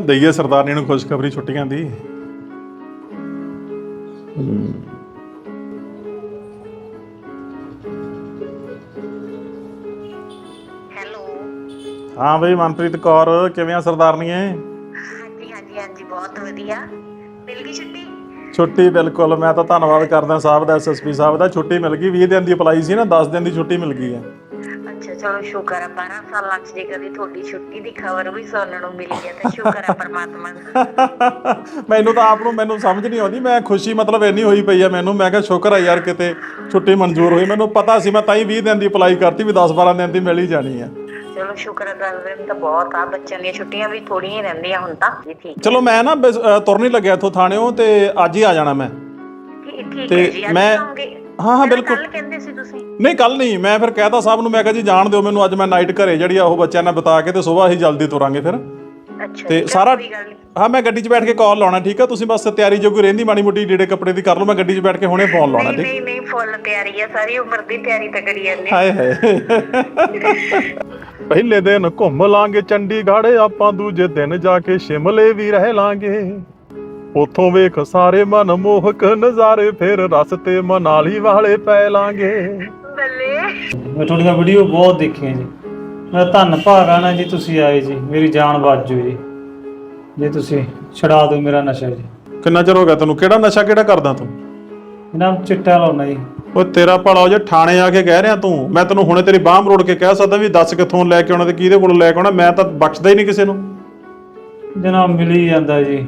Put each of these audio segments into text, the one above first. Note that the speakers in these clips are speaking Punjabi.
ਦਈਏ ਸਰਦਾਰਨੀ ਨੂੰ ਖੁਸ਼ਖਬਰੀ ਛੁੱਟੀਆਂ ਦੀ। ਹੈਲੋ। ਹਾਂ ਬਈ ਮਨਪ੍ਰੀਤ ਕੌਰ ਕਿਵੇਂ ਆ ਸਰਦਾਰਨੀਏ? ਹਾਂਜੀ ਹਾਂਜੀ ਹਾਂਜੀ ਬਹੁਤ ਵਧੀਆ। ਮਿਲ ਗਈ ਛੁੱਟੀ? ਛੁੱਟੀ ਬਿਲਕੁਲ ਮੈਂ ਤਾਂ ਧੰਨਵਾਦ ਕਰਦਾ ਸਾਹਿਬ ਦਾ ਐਸਐਸਪੀ ਸਾਹਿਬ ਦਾ। ਛੁੱਟੀ ਮਿਲ ਗਈ 20 ਦਿਨ ਦੀ ਅਪਲਾਈ ਸੀ ਨਾ 10 ਦਿਨ ਦੀ ਛੁੱਟੀ ਮਿਲ ਗਈ ਹੈ। ਚਲੋ ਸ਼ੁਕਰ ਹੈ 12 ਸਾਲਾਂ ਚ ਜੇ ਕਦੀ ਤੁਹਾਡੀ ਛੁੱਟੀ ਦੀ ਖਬਰ ਵੀ ਸੁਣਨ ਨੂੰ ਮਿਲੀ ਹੈ ਤਾਂ ਸ਼ੁਕਰ ਹੈ ਪਰਮਾਤਮਾ ਦਾ। ਮੈਨੂੰ ਤਾਂ ਆਪ ਨੂੰ ਮੈਨੂੰ ਸਮਝ ਨਹੀਂ ਆਉਂਦੀ ਮੈਂ ਖੁਸ਼ੀ ਮਤਲਬ ਇੰਨੀ ਹੋਈ ਪਈ ਆ ਮੈਨੂੰ ਮੈਂ ਕਿਹਾ ਸ਼ੁਕਰ ਆ ਯਾਰ ਕਿਤੇ ਛੁੱਟੀ ਮਨਜ਼ੂਰ ਹੋਈ ਮੈਨੂੰ ਪਤਾ ਸੀ ਮੈਂ ਤਾਂ ਹੀ 20 ਦਿਨ ਦੀ ਅਪਲਾਈ ਕਰਤੀ ਵੀ 10 12 ਦਿਨ ਦੀ ਮਿਲ ਹੀ ਜਾਣੀ ਆ ਚਲੋ ਸ਼ੁਕਰ ਹੈ ਦਿਨ ਤਾਂ ਬਹੁਤ ਆ ਬੱਚਿਆਂ ਦੀਆਂ ਛੁੱਟੀਆਂ ਵੀ ਥੋੜੀਆਂ ਹੀ ਰਹਿੰਦੀਆਂ ਹੁਣ ਤਾਂ ਜੀ ਠੀਕ ਚਲੋ ਮੈਂ ਨਾ ਤੁਰ ਨਹੀਂ ਲੱਗਿਆ ਇੱਥੋਂ ਥਾਣਿਓਂ ਤੇ ਅੱਜ ਹੀ ਆ ਜਾਣਾ ਮੈਂ। ਠੀਕ ਠੀਕ ਤੇ ਹੈ ਜੀ ਅੱਜ ਮੈਂ- ਹਾਂ, ਹਾਂ, ਬਿਲਕੁਲ। ਕੱਲ ਕਹਿੰਦੇ ਸੀ ਤੁਸੀਂ। ਨਹੀਂ ਕੱਲ ਨਹੀਂ ਮੈਂ ਫਿਰ ਕਹਿਤਾ ਸਾਹਿਬ ਨੂੰ ਮੈਂ ਕਿਹਾ ਜੀ ਜਾਣ ਦਿਓ ਮੈਨੂੰ ਅੱਜ ਮੈਂ ਨਾਈਟ ਘਰੇ ਜਿਹੜੀ ਆ ਉਹ ਬੱਚਿਆਂ ਨਾਲ ਬਿਤਾ ਕੇ ਤੇ ਸਵੇਰ ਹੀ ਜਲਦੀ ਤੁਰਾਂਗੇ ਫਿਰ। ਅੱਛਾ ਤੇ ਸਾਰਾ ਕੋਈ ਗੱਲ ਨਹੀਂ। ਹਾਂ ਮੈਂ ਗੱਡੀ 'ਚ ਬੈਠ ਕੇ ਕਾਲ ਲਾਉਣਾ ਠੀਕ ਆ? ਤੁਸੀਂ ਬਸ ਤਿਆਰੀ ਜੋ ਕੋਈ ਰਹਿੰਦੀ ਮਾੜੀ ਮੋਟੀ ਲੀੜੇ ਕੱਪੜੇ ਦੀ ਕਰ ਲਓ ਮੈਂ ਗੱਡੀ 'ਚ ਬੈਠ ਕੇ ਹੁਣੇ ਫੋਨ ਲਾਉਣਾ ਠੀਕ? ਨਹੀਂ ਨਹੀਂ ਫੁੱਲ ਤਿਆਰੀ ਹੈ ਸਾਰੀ ਉਮਰ ਦੀ ਤਿਆਰੀ ਤਾਂ ਕਰੀ ਜਾਂਦੇ ਹਾਏ ਹਾਏ। ਪਹਿਲੇ ਦਿਨ ਘੁੰਮ ਲਾਂਗੇ ਚੰਡੀਗੜ੍ਹ ਆਪਾਂ ਦੂਜੇ ਦਿਨ ਜਾ ਕੇ ਸ਼ਿਮਲੇ ਵੀ ਰਹਿ ਲਾਂਗੇ। ਉਥੋਂ ਵੇਖ ਸਾਰੇ ਮਨਮੋਹਕ ਨਜ਼ਾਰੇ ਫਿਰ ਰਸਤੇ ਮਨਾਲੀ ਵਾਲੇ ਪੈ ਲਾਂਗੇ। ਬੱਲੇ। ਮੈਂ ਤੁਹਾਡੀਆਂ ਵੀਡੀਓ ਬਹੁਤ ਦੇਖੀਆਂ ਜੀ। ਮੈਂ ਧੰਨ ਭਾਗਾ ਨਾ ਜੀ ਤੁਸੀਂ ਆਏ ਜੀ। ਮੇਰੀ ਜਾਨ ਬਚ ਜੂ ਜੀ। ਜੇ ਤੁਸੀਂ ਛਡਾ ਦਿਓ ਮੇਰਾ ਨਸ਼ਾ ਜੀ। ਕਿੰਨਾ ਚਿਰ ਹੋ ਗਿਆ ਤੈਨੂੰ? ਕਿਹੜਾ ਨਸ਼ਾ ਕਿਹੜਾ ਕਰਦਾ ਤੂੰ? ਇਹਨਾਂ ਨੂੰ ਚਿੱਟਾ ਲਾਉਣਾ ਜੀ। ਉਹ ਤੇਰਾ ਭਲਾ ਹੋ ਜੇ ਥਾਣੇ ਆ ਕੇ ਕਹਿ ਰਿਹਾ ਤੂੰ ਮੈਂ ਤੈਨੂੰ ਹੁਣੇ ਤੇਰੀ ਬਾਹ ਮਰੋੜ ਕੇ ਕਹਿ ਸਕਦਾ ਵੀ ਦੱਸ ਕਿੱਥੋਂ ਲੈ ਕੇ ਆਉਣਾ ਤੇ ਕਿਹਦੇ ਕੋਲੋਂ ਲੈ ਕੇ ਆਉਣਾ ਮੈਂ ਤਾਂ ਬਖਸ਼ਦਾ ਹੀ ਨਹੀਂ ਕਿਸੇ ਨੂੰ। ਜਨਾਬ ਮਿਲ ਹੀ ਜਾਂਦਾ ਜੀ।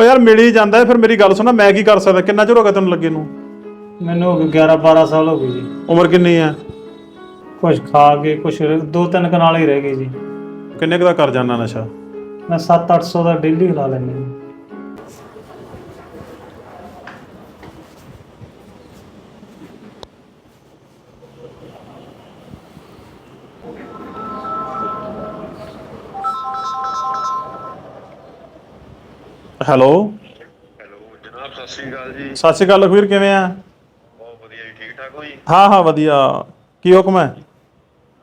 ਉਹ ਯਾਰ ਮਿਲ ਹੀ ਜਾਂਦਾ ਹੈ, ਫਿਰ ਮੇਰੀ ਗੱਲ ਸੁਣਾ ਮੈਂ ਕੀ ਕਰ ਸਕਦਾ? ਕਿੰਨਾ ਚਿਰ ਹੋ ਗਿਆ ਤੈਨੂੰ ਲੱਗੇ ਨੂੰ? ਮੈਨੂੰ ਹੋ ਗਏ 11 12 ਸਾਲ ਹੋ ਗਏ ਜੀ। ਉਮਰ ਕਿੰਨੀ ਹੈ? ਕੁਝ ਖਾ ਕੇ ਕੁਝ ਦੋ ਤਿੰਨ ਕਨਾਲ ਹੀ ਰਹਿ ਗਏ ਜੀ। ਕਿੰਨੇ ਕੁ ਦਾ ਕਰ ਜਾਣਾ ਨਸ਼ਾ? ਮੈਂ 7-800 ਦਾ ਡੇਲੀ ਖਾ ਲੈਂਦਾ ਜੀ। ਹੈਲੋ। ਹੈਲੋ ਜਨਾਬ ਸਤਿ ਸ੍ਰੀ ਅਕਾਲ ਜੀ। ਸਤਿ ਸ਼੍ਰੀ ਅਕਾਲ ਲਖਵੀਰ ਕਿਵੇਂ ਆ? ਬਹੁਤ ਵਧੀਆ ਜੀ ਠੀਕ ਠਾਕ ਹੋ ਜੀ? ਹਾਂ ਹਾਂ ਵਧੀਆ। ਕੀ ਹੁਕਮ ਹੈ?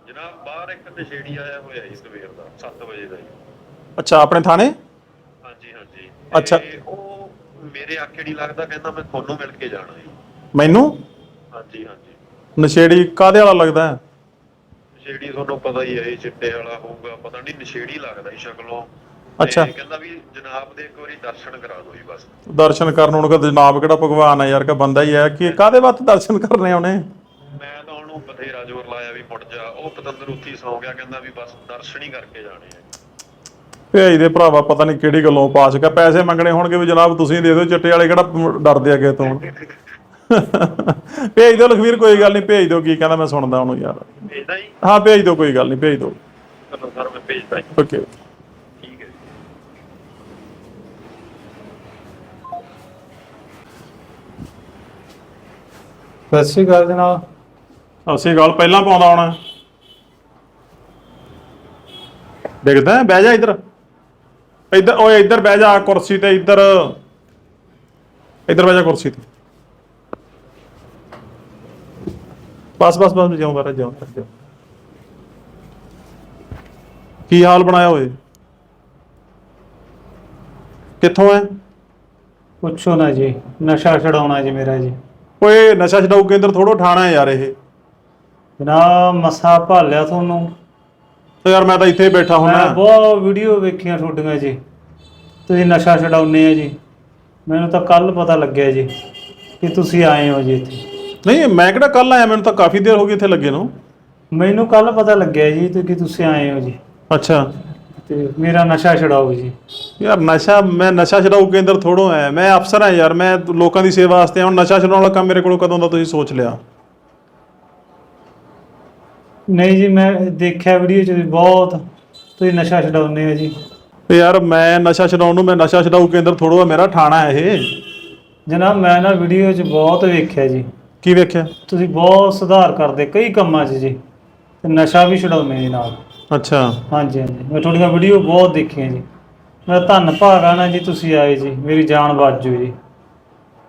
ਜਨਾਬ ਬਾਹਰ ਇੱਕ ਨਸ਼ੇੜੀ ਆਇਆ ਹੋਇਆ ਜੀ ਸਵੇਰ ਦਾ 7 ਵਜੇ ਦਾ ਜੀ। ਅੱਛਾ ਆਪਣੇ ਥਾਣੇ? ਹਾਂਜੀ ਹਾਂਜੀ। ਅੱਛਾ। ਤੇ ਉਹ ਮੇਰੇ ਆਖੇ ਨਹੀਂ ਲੱਗਦਾ ਕਹਿੰਦਾ ਮੈਂ ਤੁਹਾਨੂੰ ਮਿਲ ਕੇ ਜਾਣਾ ਜੀ। ਮੈਨੂੰ? ਹਾਂਜੀ ਹਾਂਜੀ। ਨਸ਼ੇੜੀ ਕਾਦੇ ਵਾਲਾ ਲੱਗਦਾ? ਹੈ ਨਸ਼ੇੜੀ ਤੁਹਾਨੂੰ ਪਤਾ ਹੀ ਹੈ ਇਹ ਚਿੱਟੇ ਵਾਲਾ ਹੋਊਗਾ ਪਤਾ ਨਹੀਂ ਨਸ਼ੇੜੀ ਲੱਗਦਾ ਜੀ ਸ਼ਕਲੋਂ। ਤੇ ਅੱਛਾ। ਕਹਿੰਦਾ ਵੀ ਜਨਾਬ ਦੇ ਇੱਕ ਵਾਰੀ ਦਰਸ਼ਨ ਕਰਾ ਦਿਓ ਜੀ ਬਸ। ਦਰਸ਼ਨ ਕਰਨ ਨੂੰ ਕਦੇ ਜਨਾਬ ਕਿਹੜਾ ਭਗਵਾਨ ਹੈ ਯਾਰ ਕਿ ਬੰਦਾ ਹੀ ਹੈ। ਕਿ ਕਾਦੇ ਵਾਸਤੇ ਦਰਸ਼ਨ ਕਰਨੇ ਆਉਣੇ ਮੈਂ ਤਾਂ ਉਹਨੂੰ ਬਥੇਰਾ ਜ਼ੋਰ ਲਾਇਆ ਵੀ ਮੁੜ ਜਾ। ਉਹ ਪਤੰਦਰ ਉੱਥੇ ਹੀ ਸੌਂ ਗਿਆ ਕਹਿੰਦਾ ਵੀ ਬਸ ਦਰਸ਼ਨ ਹੀ ਕਰਕੇ ਜਾਣੇ ਆ। ਭੇਜ ਦੇ ਭਰਾਵਾ ਪਤਾ ਨਹੀਂ ਕਿਹੜੀ ਗੱਲੋਂ ਪਾਸ ਕਰ ਪੈਸੇ ਮੰਗਣੇ ਹੋਣਗੇ ਵੀ ਜਨਾਬ ਤੁਸੀਂ ਦੇ ਦਿਓ ਚਿੱਟੇ ਵਾਲੇ ਕਿਹੜਾ ਡਰਦੇ ਅੱਗੇ ਤੋਂ ਭੇਜ ਦਿਓ ਲਖਵੀਰ ਕੋਈ ਗੱਲ ਨਹੀਂ ਭੇਜ ਦਿਓ ਕੀ ਕਹਿੰਦਾ ਮੈਂ ਸੁਣਦਾ ਉਹਨੂੰ ਯਾਰ। ਭੇਜਦਾ ਜੀ। ਹਾਂ ਭੇਜ ਦਿਓ ਕੋਈ ਗੱਲ ਨਹੀਂ ਭੇਜ ਦਿਓ। ਚਲੋ ਸਰ ਮੈਂ ਭੇਜਦਾ ਓਕੇ ਠੀਕ ਹੈ ਜੀ ਸਤਿ ਸ਼੍ਰੀ ਅਕਾਲ ਜਨਾਬ। ਅਸੀਂ ਗੱਲ ਪਹਿਲਾਂ ਪਾਉਂਦਾ ਹੋਣਾ। ਦੇਖਦਾ ਬਹਿ ਜਾ ਇੱਧਰ। ਇੱਧਰ ਓਏ ਇੱਧਰ ਬਹਿ ਜਾ ਕੁਰਸੀ ਤੇ ਇੱਧਰ। ਇੱਧਰ ਬਹਿ ਜਾ ਕੁਰਸੀ ਤੇ। ਬਸ ਬਸ ਬਸ ਜਿਉਂ ਬਾਰਾ ਜਿਉਂ ਜਿਉਂ। ਕੀ ਹਾਲ ਬਣਾਇਆ ਓਏ? ਕਿੱਥੋਂ ਹੈ ਪੁੱਛੋ ਨਾ ਜੀ ਨਸ਼ਾ ਛਡਾਉਣਾ ਜੀ ਮੇਰਾ ਜੀ। ਓਏ ਨਸ਼ਾ ਛਡਾਊ ਕੇਂਦਰ ਥੋੜੋ ਠਾਣਾ ਹੈ ਯਾਰ ਇਹ। ਜਨਾਬ ਮਸਾ ਭਾਲਿਆ ਤੁਹਾਨੂੰ। ਤੇ ਯਾਰ ਮੈਂ ਤਾਂ ਇੱਥੇ ਬੈਠਾ ਮੈਂ ਹੁਣਾ ਬਹੁਤ ਵੀਡੀਓ ਵੇਖੀਆਂ ਤੁਹਾਡੀਆਂ ਜੀ। ਤੁਸੀਂ ਨਸ਼ਾ ਛਡਾਉਨੇ ਆ ਜੀ। ਮੈਨੂੰ ਤਾਂ ਕੱਲ ਪਤਾ ਲੱਗਿਆ ਜੀ ਕਿ ਤੁਸੀਂ ਆਏ ਹੋ ਜੀ ਇੱਥੇ। ਨਹੀਂ ਮੈਂ ਕਿਹੜਾ ਕੱਲ ਆਇਆ? ਮੈਨੂੰ ਤਾਂ ਕਾਫੀ ਦੇਰ ਹੋ ਗਈ ਇੱਥੇ ਲੱਗੇ ਨੂੰ। ਮੈਨੂੰ ਕੱਲ ਪਤਾ ਲੱਗਿਆ ਜੀ ਤੇ ਕਿ ਤੁਸੀਂ ਆਏ ਹੋ ਜੀ। ਅੱਛਾ। ਤੇ ਮੇਰਾ ਨਸ਼ਾ ਛਡਾਓ ਜੀ। ਯਾਰ ਨਸ਼ਾ ਮੈਂ ਨਸ਼ਾ ਛਡਾਊ ਕੇਂਦਰ ਥੋੜੋ ਆਇਆ ਮੈਂ ਅਫਸਰ ਹਾਂ ਯਾਰ ਮੈਂ ਲੋਕਾਂ ਦੀ ਸੇਵਾ ਵਾਸਤੇ ਹੁਣ ਨਸ਼ਾ ਛਡਾਉਣ ਵਾਲਾ ਕੰਮ ਮੇਰੇ ਕੋਲੋਂ ਕਦੋਂ ਦਾ ਤੁਸੀਂ ਸੋਚ ਲਿਆ? ਨਹੀਂ ਜੀ ਮੈਂ ਦੇਖਿਆ ਵੀਡੀਓ ਚ ਵੀ ਬਹੁਤ ਤੁਸੀਂ ਨਸ਼ਾ ਛਡਾਉਨੇ ਆ ਜੀ। ਤੇ ਯਾਰ ਮੈਂ ਨਸ਼ਾ ਛਡਾਉਣ ਨੂੰ ਮੈਂ ਨਸ਼ਾ ਛਡਾਊ ਕੇਂਦਰ ਥੋੜੋ ਆ ਮੇਰਾ ਥਾਣਾ ਹੈ ਇਹ। ਜਨਾਬ ਮੈਂ ਨਾ ਵੀਡੀਓ ਚ ਬਹੁਤ ਵੇਖਿਆ ਜੀ। ਕੀ ਵੇਖਿਆ? ਤੁਸੀਂ ਬਹੁਤ ਸੁਧਾਰ ਕਰਦੇ ਕਈ ਕੰਮਾਂ 'ਚ ਜੀ। ਤੇ ਨਸ਼ਾ ਵੀ ਛਡਾਉਨੇ ਜੀ ਨਾਲ। ਅੱਛਾ। ਹਾਂਜੀ ਹਾਂਜੀ। ਮੈਂ ਤੁਹਾਡੀਆਂ ਵੀਡੀਓ ਬਹੁਤ ਦੇਖੀਆਂ ਜੀ। ਮੈਂ ਧੰਨ ਭਾਗਾ ਨਾ ਜੀ ਤੁਸੀਂ ਆਏ ਜੀ। ਮੇਰੀ ਜਾਨ ਬਚ ਜੂ ਜੀ।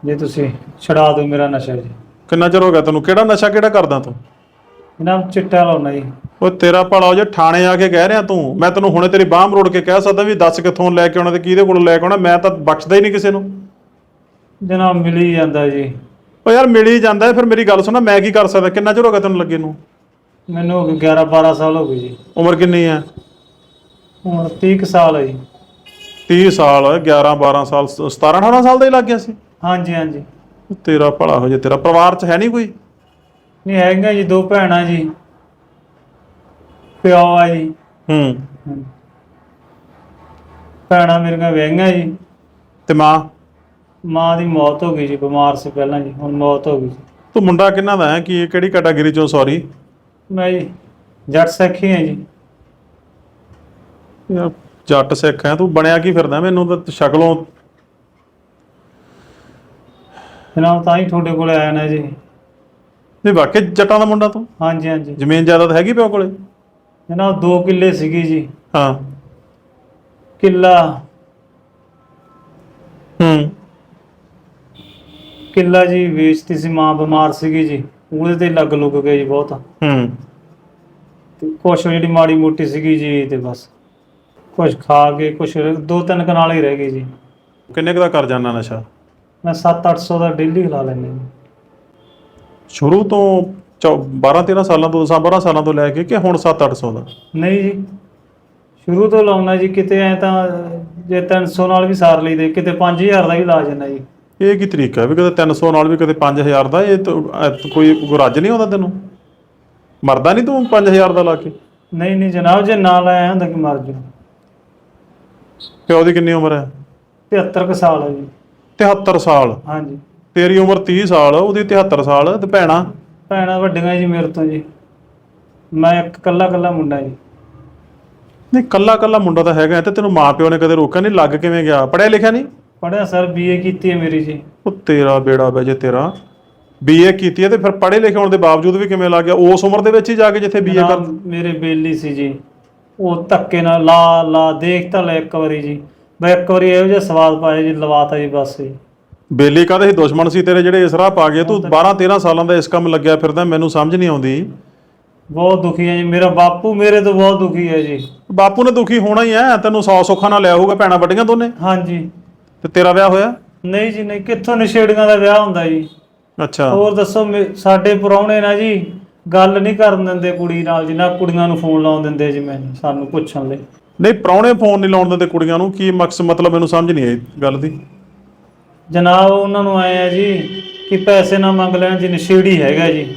ਜੇ ਤੁਸੀਂ ਛਡਾ ਦਿਓ ਮੇਰਾ ਨਸ਼ਾ ਜੀ। ਕਿੰਨਾ ਚਿਰ ਹੋ ਗਿਆ ਤੈਨੂੰ? ਕਿਹੜਾ ਨਸ਼ਾ ਕਿਹੜਾ ਕਰਦਾ ਤੂੰ? ਜਨਾਬ ਚਿੱਟਾ ਲਾਉਣਾ ਜੀ। ਉਹ ਤੇਰਾ ਭਲਾ ਹੋ ਜੇ ਥਾਣੇ ਆ ਕੇ ਕਹਿ ਰਿਹਾ ਤੂੰ। ਮੈਂ ਤੈਨੂੰ ਹੁਣੇ ਤੇਰੀ ਬਾਹ ਮਰੋੜ ਕੇ ਕਹਿ ਸਕਦਾ ਵੀ ਦੱਸ ਕਿੱਥੋਂ ਲੈ ਕੇ ਆਉਣਾ ਤੇ ਕਿਹਦੇ ਕੋਲੋਂ ਲੈ ਕੇ ਆਉਣਾ। ਮੈਂ ਤਾਂ ਬਖਸ਼ਦਾ ਹੀ ਨਹੀਂ ਕਿਸੇ ਨੂੰ। ਜਨਾਬ ਮਿਲ ਹੀ ਜਾਂਦਾ ਜੀ। ਉਹ ਯਾਰ ਮਿਲ ਹੀ ਜਾਂਦਾ। ਫਿਰ ਮੇਰੀ ਗੱਲ ਸੁਣਾ ਮੈਂ ਕੀ ਕਰ ਸਕਦਾ? ਕਿੰਨਾ ਚਿਰ ਹੋ ਗਿਆ ਤੈਨੂੰ ਲੱਗੇ ਨੂੰ? ਮੈਨੂੰ ਹੋ ਗਏ 11 12 ਸਾਲ ਹੋ ਗਏ ਜੀ। ਉਮਰ ਕਿੰਨੀ ਹੈ? ਹੁਣ 30 ਕੁ ਸਾਲ ਹੈ ਜੀ। 30 ਸਾਲ 11 12 ਸਾਲ 17 18 ਸਾਲ ਦਾ ਹੀ ਲੱਗ ਗਿਆ ਸੀ। ਹਾਂਜੀ ਹਾਂਜੀ। ਤੇਰਾ ਭਲਾ ਹੋ ਜੇ ਤੇਰਾ ਪਰਿਵਾਰ 'ਚ ਹੈ ਨਹੀਂ ਕੋਈ? ਨਹੀਂ ਹੈਗਾ ਜੀ ਦੋ ਭੈਣਾਂ ਜੀ। ਪਿਓ ਆ ਜੀ। ਹੂੰ। ਭੈਣਾਂ ਮੇਰੀਆਂ ਵਿਆਹੀਆਂ ਜੀ। ਤੇ ਮਾਂ? ਮਾਂ ਦੀ ਮੌਤ ਹੋ ਗਈ ਜੀ ਬਿਮਾਰ ਸੀ ਪਹਿਲਾਂ ਜੀ ਹੁਣ ਮੌਤ ਹੋ ਗਈ ਜੀ। ਤੂੰ ਮੁੰਡਾ ਕਿੰਨਾ ਦਾ ਹੈ? ਕੀ ਕਿਹੜੀ ਕੈਟਾਗਰੀ ਚੋਂ ਸੌਰੀ ਮੈਂ ਜੀ ਜੱਟ ਸਿੱਖੀ ਹਾਂ ਜੀ। ਯਾਰ ਜੱਟ ਸਿੱਖ ਹੈ ਤੂੰ ਬਣਿਆ ਕੀ ਫਿਰਦਾ? ਮੈਨੂੰ ਤਾਂ ਸ਼ਕਲੋਂ ਜਨਾਬ ਤਾਂ ਹੀ ਤੁਹਾਡੇ ਕੋਲੇ ਆਇਆ ਨਾ ਜੀ। ਨਹੀਂ ਵਾਕਈ ਜੱਟਾਂ ਦਾ ਮੁੰਡਾ ਤੂੰ? ਹਾਂਜੀ ਹਾਂਜੀ। ਜ਼ਮੀਨ ਜਾਇਦਾਦ ਹੈਗੀ ਪਿਓ ਕੋਲੇ? ਜਨਾਬ ਦੋ ਕਿੱਲੇ ਸੀਗੀ ਜੀ। ਹਾਂ। ਕਿੱਲਾ। ਹੂੰ। ਕਿੱਲਾ ਜੀ ਵੇਚਤੀ ਸੀ ਮਾਂ ਬਿਮਾਰ ਸੀਗੀ ਜੀ। ਉਹਦੇ ਤੇ ਲੱਗ ਲੁੱਗ ਗਏ ਜੀ ਬਹੁਤ। ਹੂੰ। ਤੇ ਕੁਛ ਜਿਹੜੀ ਮਾੜੀ ਮੋਟੀ ਸੀਗੀ ਜੀ ਤੇ ਬਸ। ਕੁਛ ਖਾ ਕੇ ਕੁਛ ਦੋ ਤਿੰਨ ਕਨਾਲ ਹੀ ਰਹਿ ਗਏ ਜੀ। ਕਿੰਨੇ ਕੁ ਦਾ ਕਰ ਜਾਣਾ ਨਸ਼ਾ? ਮੈਂ 7-800 ਦਾ ਡੇਲੀ ਖਿਲਾ ਲੈਂਦਾ ਜੀ। ਸ਼ੁਰੂ ਤੋਂ 12 13 ਸਾਲਾਂ ਤੋਂ 12 ਸਾਲਾਂ ਤੋਂ ਲੈ ਕੇ ਕਿ ਹੁਣ 7 800 ਦਾ? ਨਹੀਂ ਜੀ। ਸ਼ੁਰੂ ਤੋਂ ਲਾਉਣਾ ਜੀ ਕਿਤੇ ਐ ਤਾਂ ਜੇ 300 ਨਾਲ ਵੀ ਸਾਰ ਲਈਦੇ ਕਿਤੇ 5000 ਦਾ ਵੀ ਲਾ ਜਾਂਦਾ ਜੀ। ਇਹ ਕੀ ਤਰੀਕਾ ਵੀ ਕਦੇ 300 ਨਾਲ ਵੀ ਕਦੇ 5000 ਦਾ ਇਹ ਤਾਂ ਕੋਈ ਕੋਈ ਰੱਜ ਨਹੀਂ ਆਉਂਦਾ ਤੈਨੂੰ? ਮਰਦਾ ਨਹੀਂ ਤੂੰ 5000 ਦਾ ਲਾ ਕੇ? ਨਹੀਂ ਨਹੀਂ ਜਨਾਬ ਜੇ ਨਾ ਲਾਇਆ ਹੁੰਦਾ ਕਿ ਮਰ ਜੂ? ਪਿਓ ਦੀ ਕਿੰਨੀ ਉਮਰ ਹੈ? 73 ਕੁ ਸਾਲ ਹੈ ਜੀ। 73 ਸਾਲ। ਹਾਂਜੀ। ਤੇਰੀ ਉਮਰ 30 ਸਾਲ ਉਹਦੀ 73 ਸਾਲ ਤੇ ਭੈਣਾ? ਭੈਣਾਂ ਵੱਡੀਆਂ ਜੀ ਮੇਰੇ ਤੋਂ ਜੀ। ਮੈਂ ਇੱਕ ਕੱਲਾ ਕੱਲਾ ਮੁੰਡਾ ਜੀ। ਨਹੀਂ ਕੱਲਾ ਕੱਲਾ ਮੁੰਡਾ ਤਾਂ ਹੈਗਾ ਤੇ ਤੈਨੂੰ ਮਾਂ ਪਿਓ ਨੇ ਕਦੇ ਰੋਕਿਆ ਨਹੀਂ ਲੱਗ ਕਿਵੇਂ ਗਿਆ? ਪੜਿਆ ਲਿਖਿਆ ਨਹੀਂ? ਪੜਿਆ ਸਰ ਬੀਏ ਕੀਤੀ ਹੈ ਮੇਰੀ ਜੀ। ਉਹ ਤੇਰਾ ਬੇੜਾ ਬੈ ਜੇ ਤੇਰਾ। ਬੀਏ ਕੀਤੀ ਹੈ ਤੇ ਫਿਰ ਪੜ੍ਹੇ ਲਿਖੇ ਹੋਣ ਦੇ ਬਾਵਜੂਦ ਵੀ ਕਿਵੇਂ ਲੱਗ ਗਿਆ? ਉਸ ਉਮਰ ਦੇ ਵਿੱਚ ਹੀ ਜਾ ਕੇ ਜਿੱਥੇ ਬੀਏ ਕਰ ਜਨਾਬ, ਮੇਰੇ ਬੇਲੀ ਸੀ ਜੀ। ਉਹ ਧੱਕੇ ਨਾਲ ਲਾ ਲਾ ਦੇਖ ਤਾਂ ਲੈ ਇੱਕ ਵਾਰੀ ਜੀ। ਮੈਂ ਇੱਕ ਵਾਰੀ ਇਹੋ ਜਿਹਾ ਸਵਾਦ ਪਾਇਆ ਜੀ ਲਵਾਤਾ ਜੀ ਬਸ ਜੀ। ਬੇਲੀ ਕਾਹਦੇ ਸੀ? ਦੁਸ਼ਮਣ ਸੀ ਤੇਰੇ ਜਿਹੜੇ ਇਸ ਰਾਹ ਪਾ ਗਏ? ਤੂੰ 12 13 ਸਾਲਾਂ ਦਾ ਇਸ ਕੰਮ ਲੱਗਿਆ ਫਿਰਦਾ ਮੈਨੂੰ ਸਮਝ ਨਹੀਂ ਆਉਂਦੀ। ਬਹੁਤ ਦੁਖੀ ਹੈ ਜੀ। ਮੇਰਾ ਬਾਪੂ ਮੇਰੇ ਤੋਂ ਬਹੁਤ ਦੁਖੀ ਹੈ ਜੀ। ਬਾਪੂ ਨੇ ਦੁਖੀ ਹੋਣਾ ਹੀ ਐ ਤੈਨੂੰ ਸੌ ਸੁੱਖਾਂ ਨਾਲ ਲਿਆ ਹੋਊਗਾ ਭੈਣਾਂ ਵੱਡੀਆਂ ਦੋਨੇ। ਹਾਂਜੀ ਤੇ ਤੇਰਾ ਵਿਆਹ ਹੋਇਆ? ਨਹੀਂ ਜੀ ਨਹੀਂ। ਕਿੱਥੋਂ ਨਸ਼ੇੜੀਆਂ ਦਾ ਵਿਆਹ ਹੁੰਦਾ ਜੀ? ਅੱਛਾ। ਹੋਰ ਦੱਸੋ ਮੇ- ਸਾਡੇ ਪਰੌਣੇ ਨਾ ਜੀ ਗੱਲ ਨਹੀਂ ਕਰਨ ਦਿੰਦੇ ਕੁੜੀ ਨਾਲ ਜੀ ਨਾ ਕੁੜੀਆਂ ਨੂੰ ਫੋਨ ਲਾਉਣ ਦਿੰਦੇ ਜੀ ਮੈਨੂੰ ਸਾਨੂੰ ਪੁੱਛਣ ਲਈ। ਨਹੀਂ ਪ੍ਰਾਹੁਣੇ ਫੋਨ ਨਹੀਂ ਲਾਉਣ ਦਿੰਦੇ ਕੁੜੀਆਂ ਨੂੰ ਕੀ ਮਕਸਦ ਮਤਲਬ ਮੈਨੂੰ ਸਮਝ ਨਹੀਂ ਆਈ ਗੱਲ ਦੀ। ਜਨਾਬ ਉਹਨਾਂ ਨੂੰ ਆਏ ਆ ਜੀ ਕਿ ਪੈਸੇ ਨਾ ਮੰਗ ਲੈਣ ਜੀ ਨਸ਼ੇੜੀ ਹੈਗਾ ਜੀ।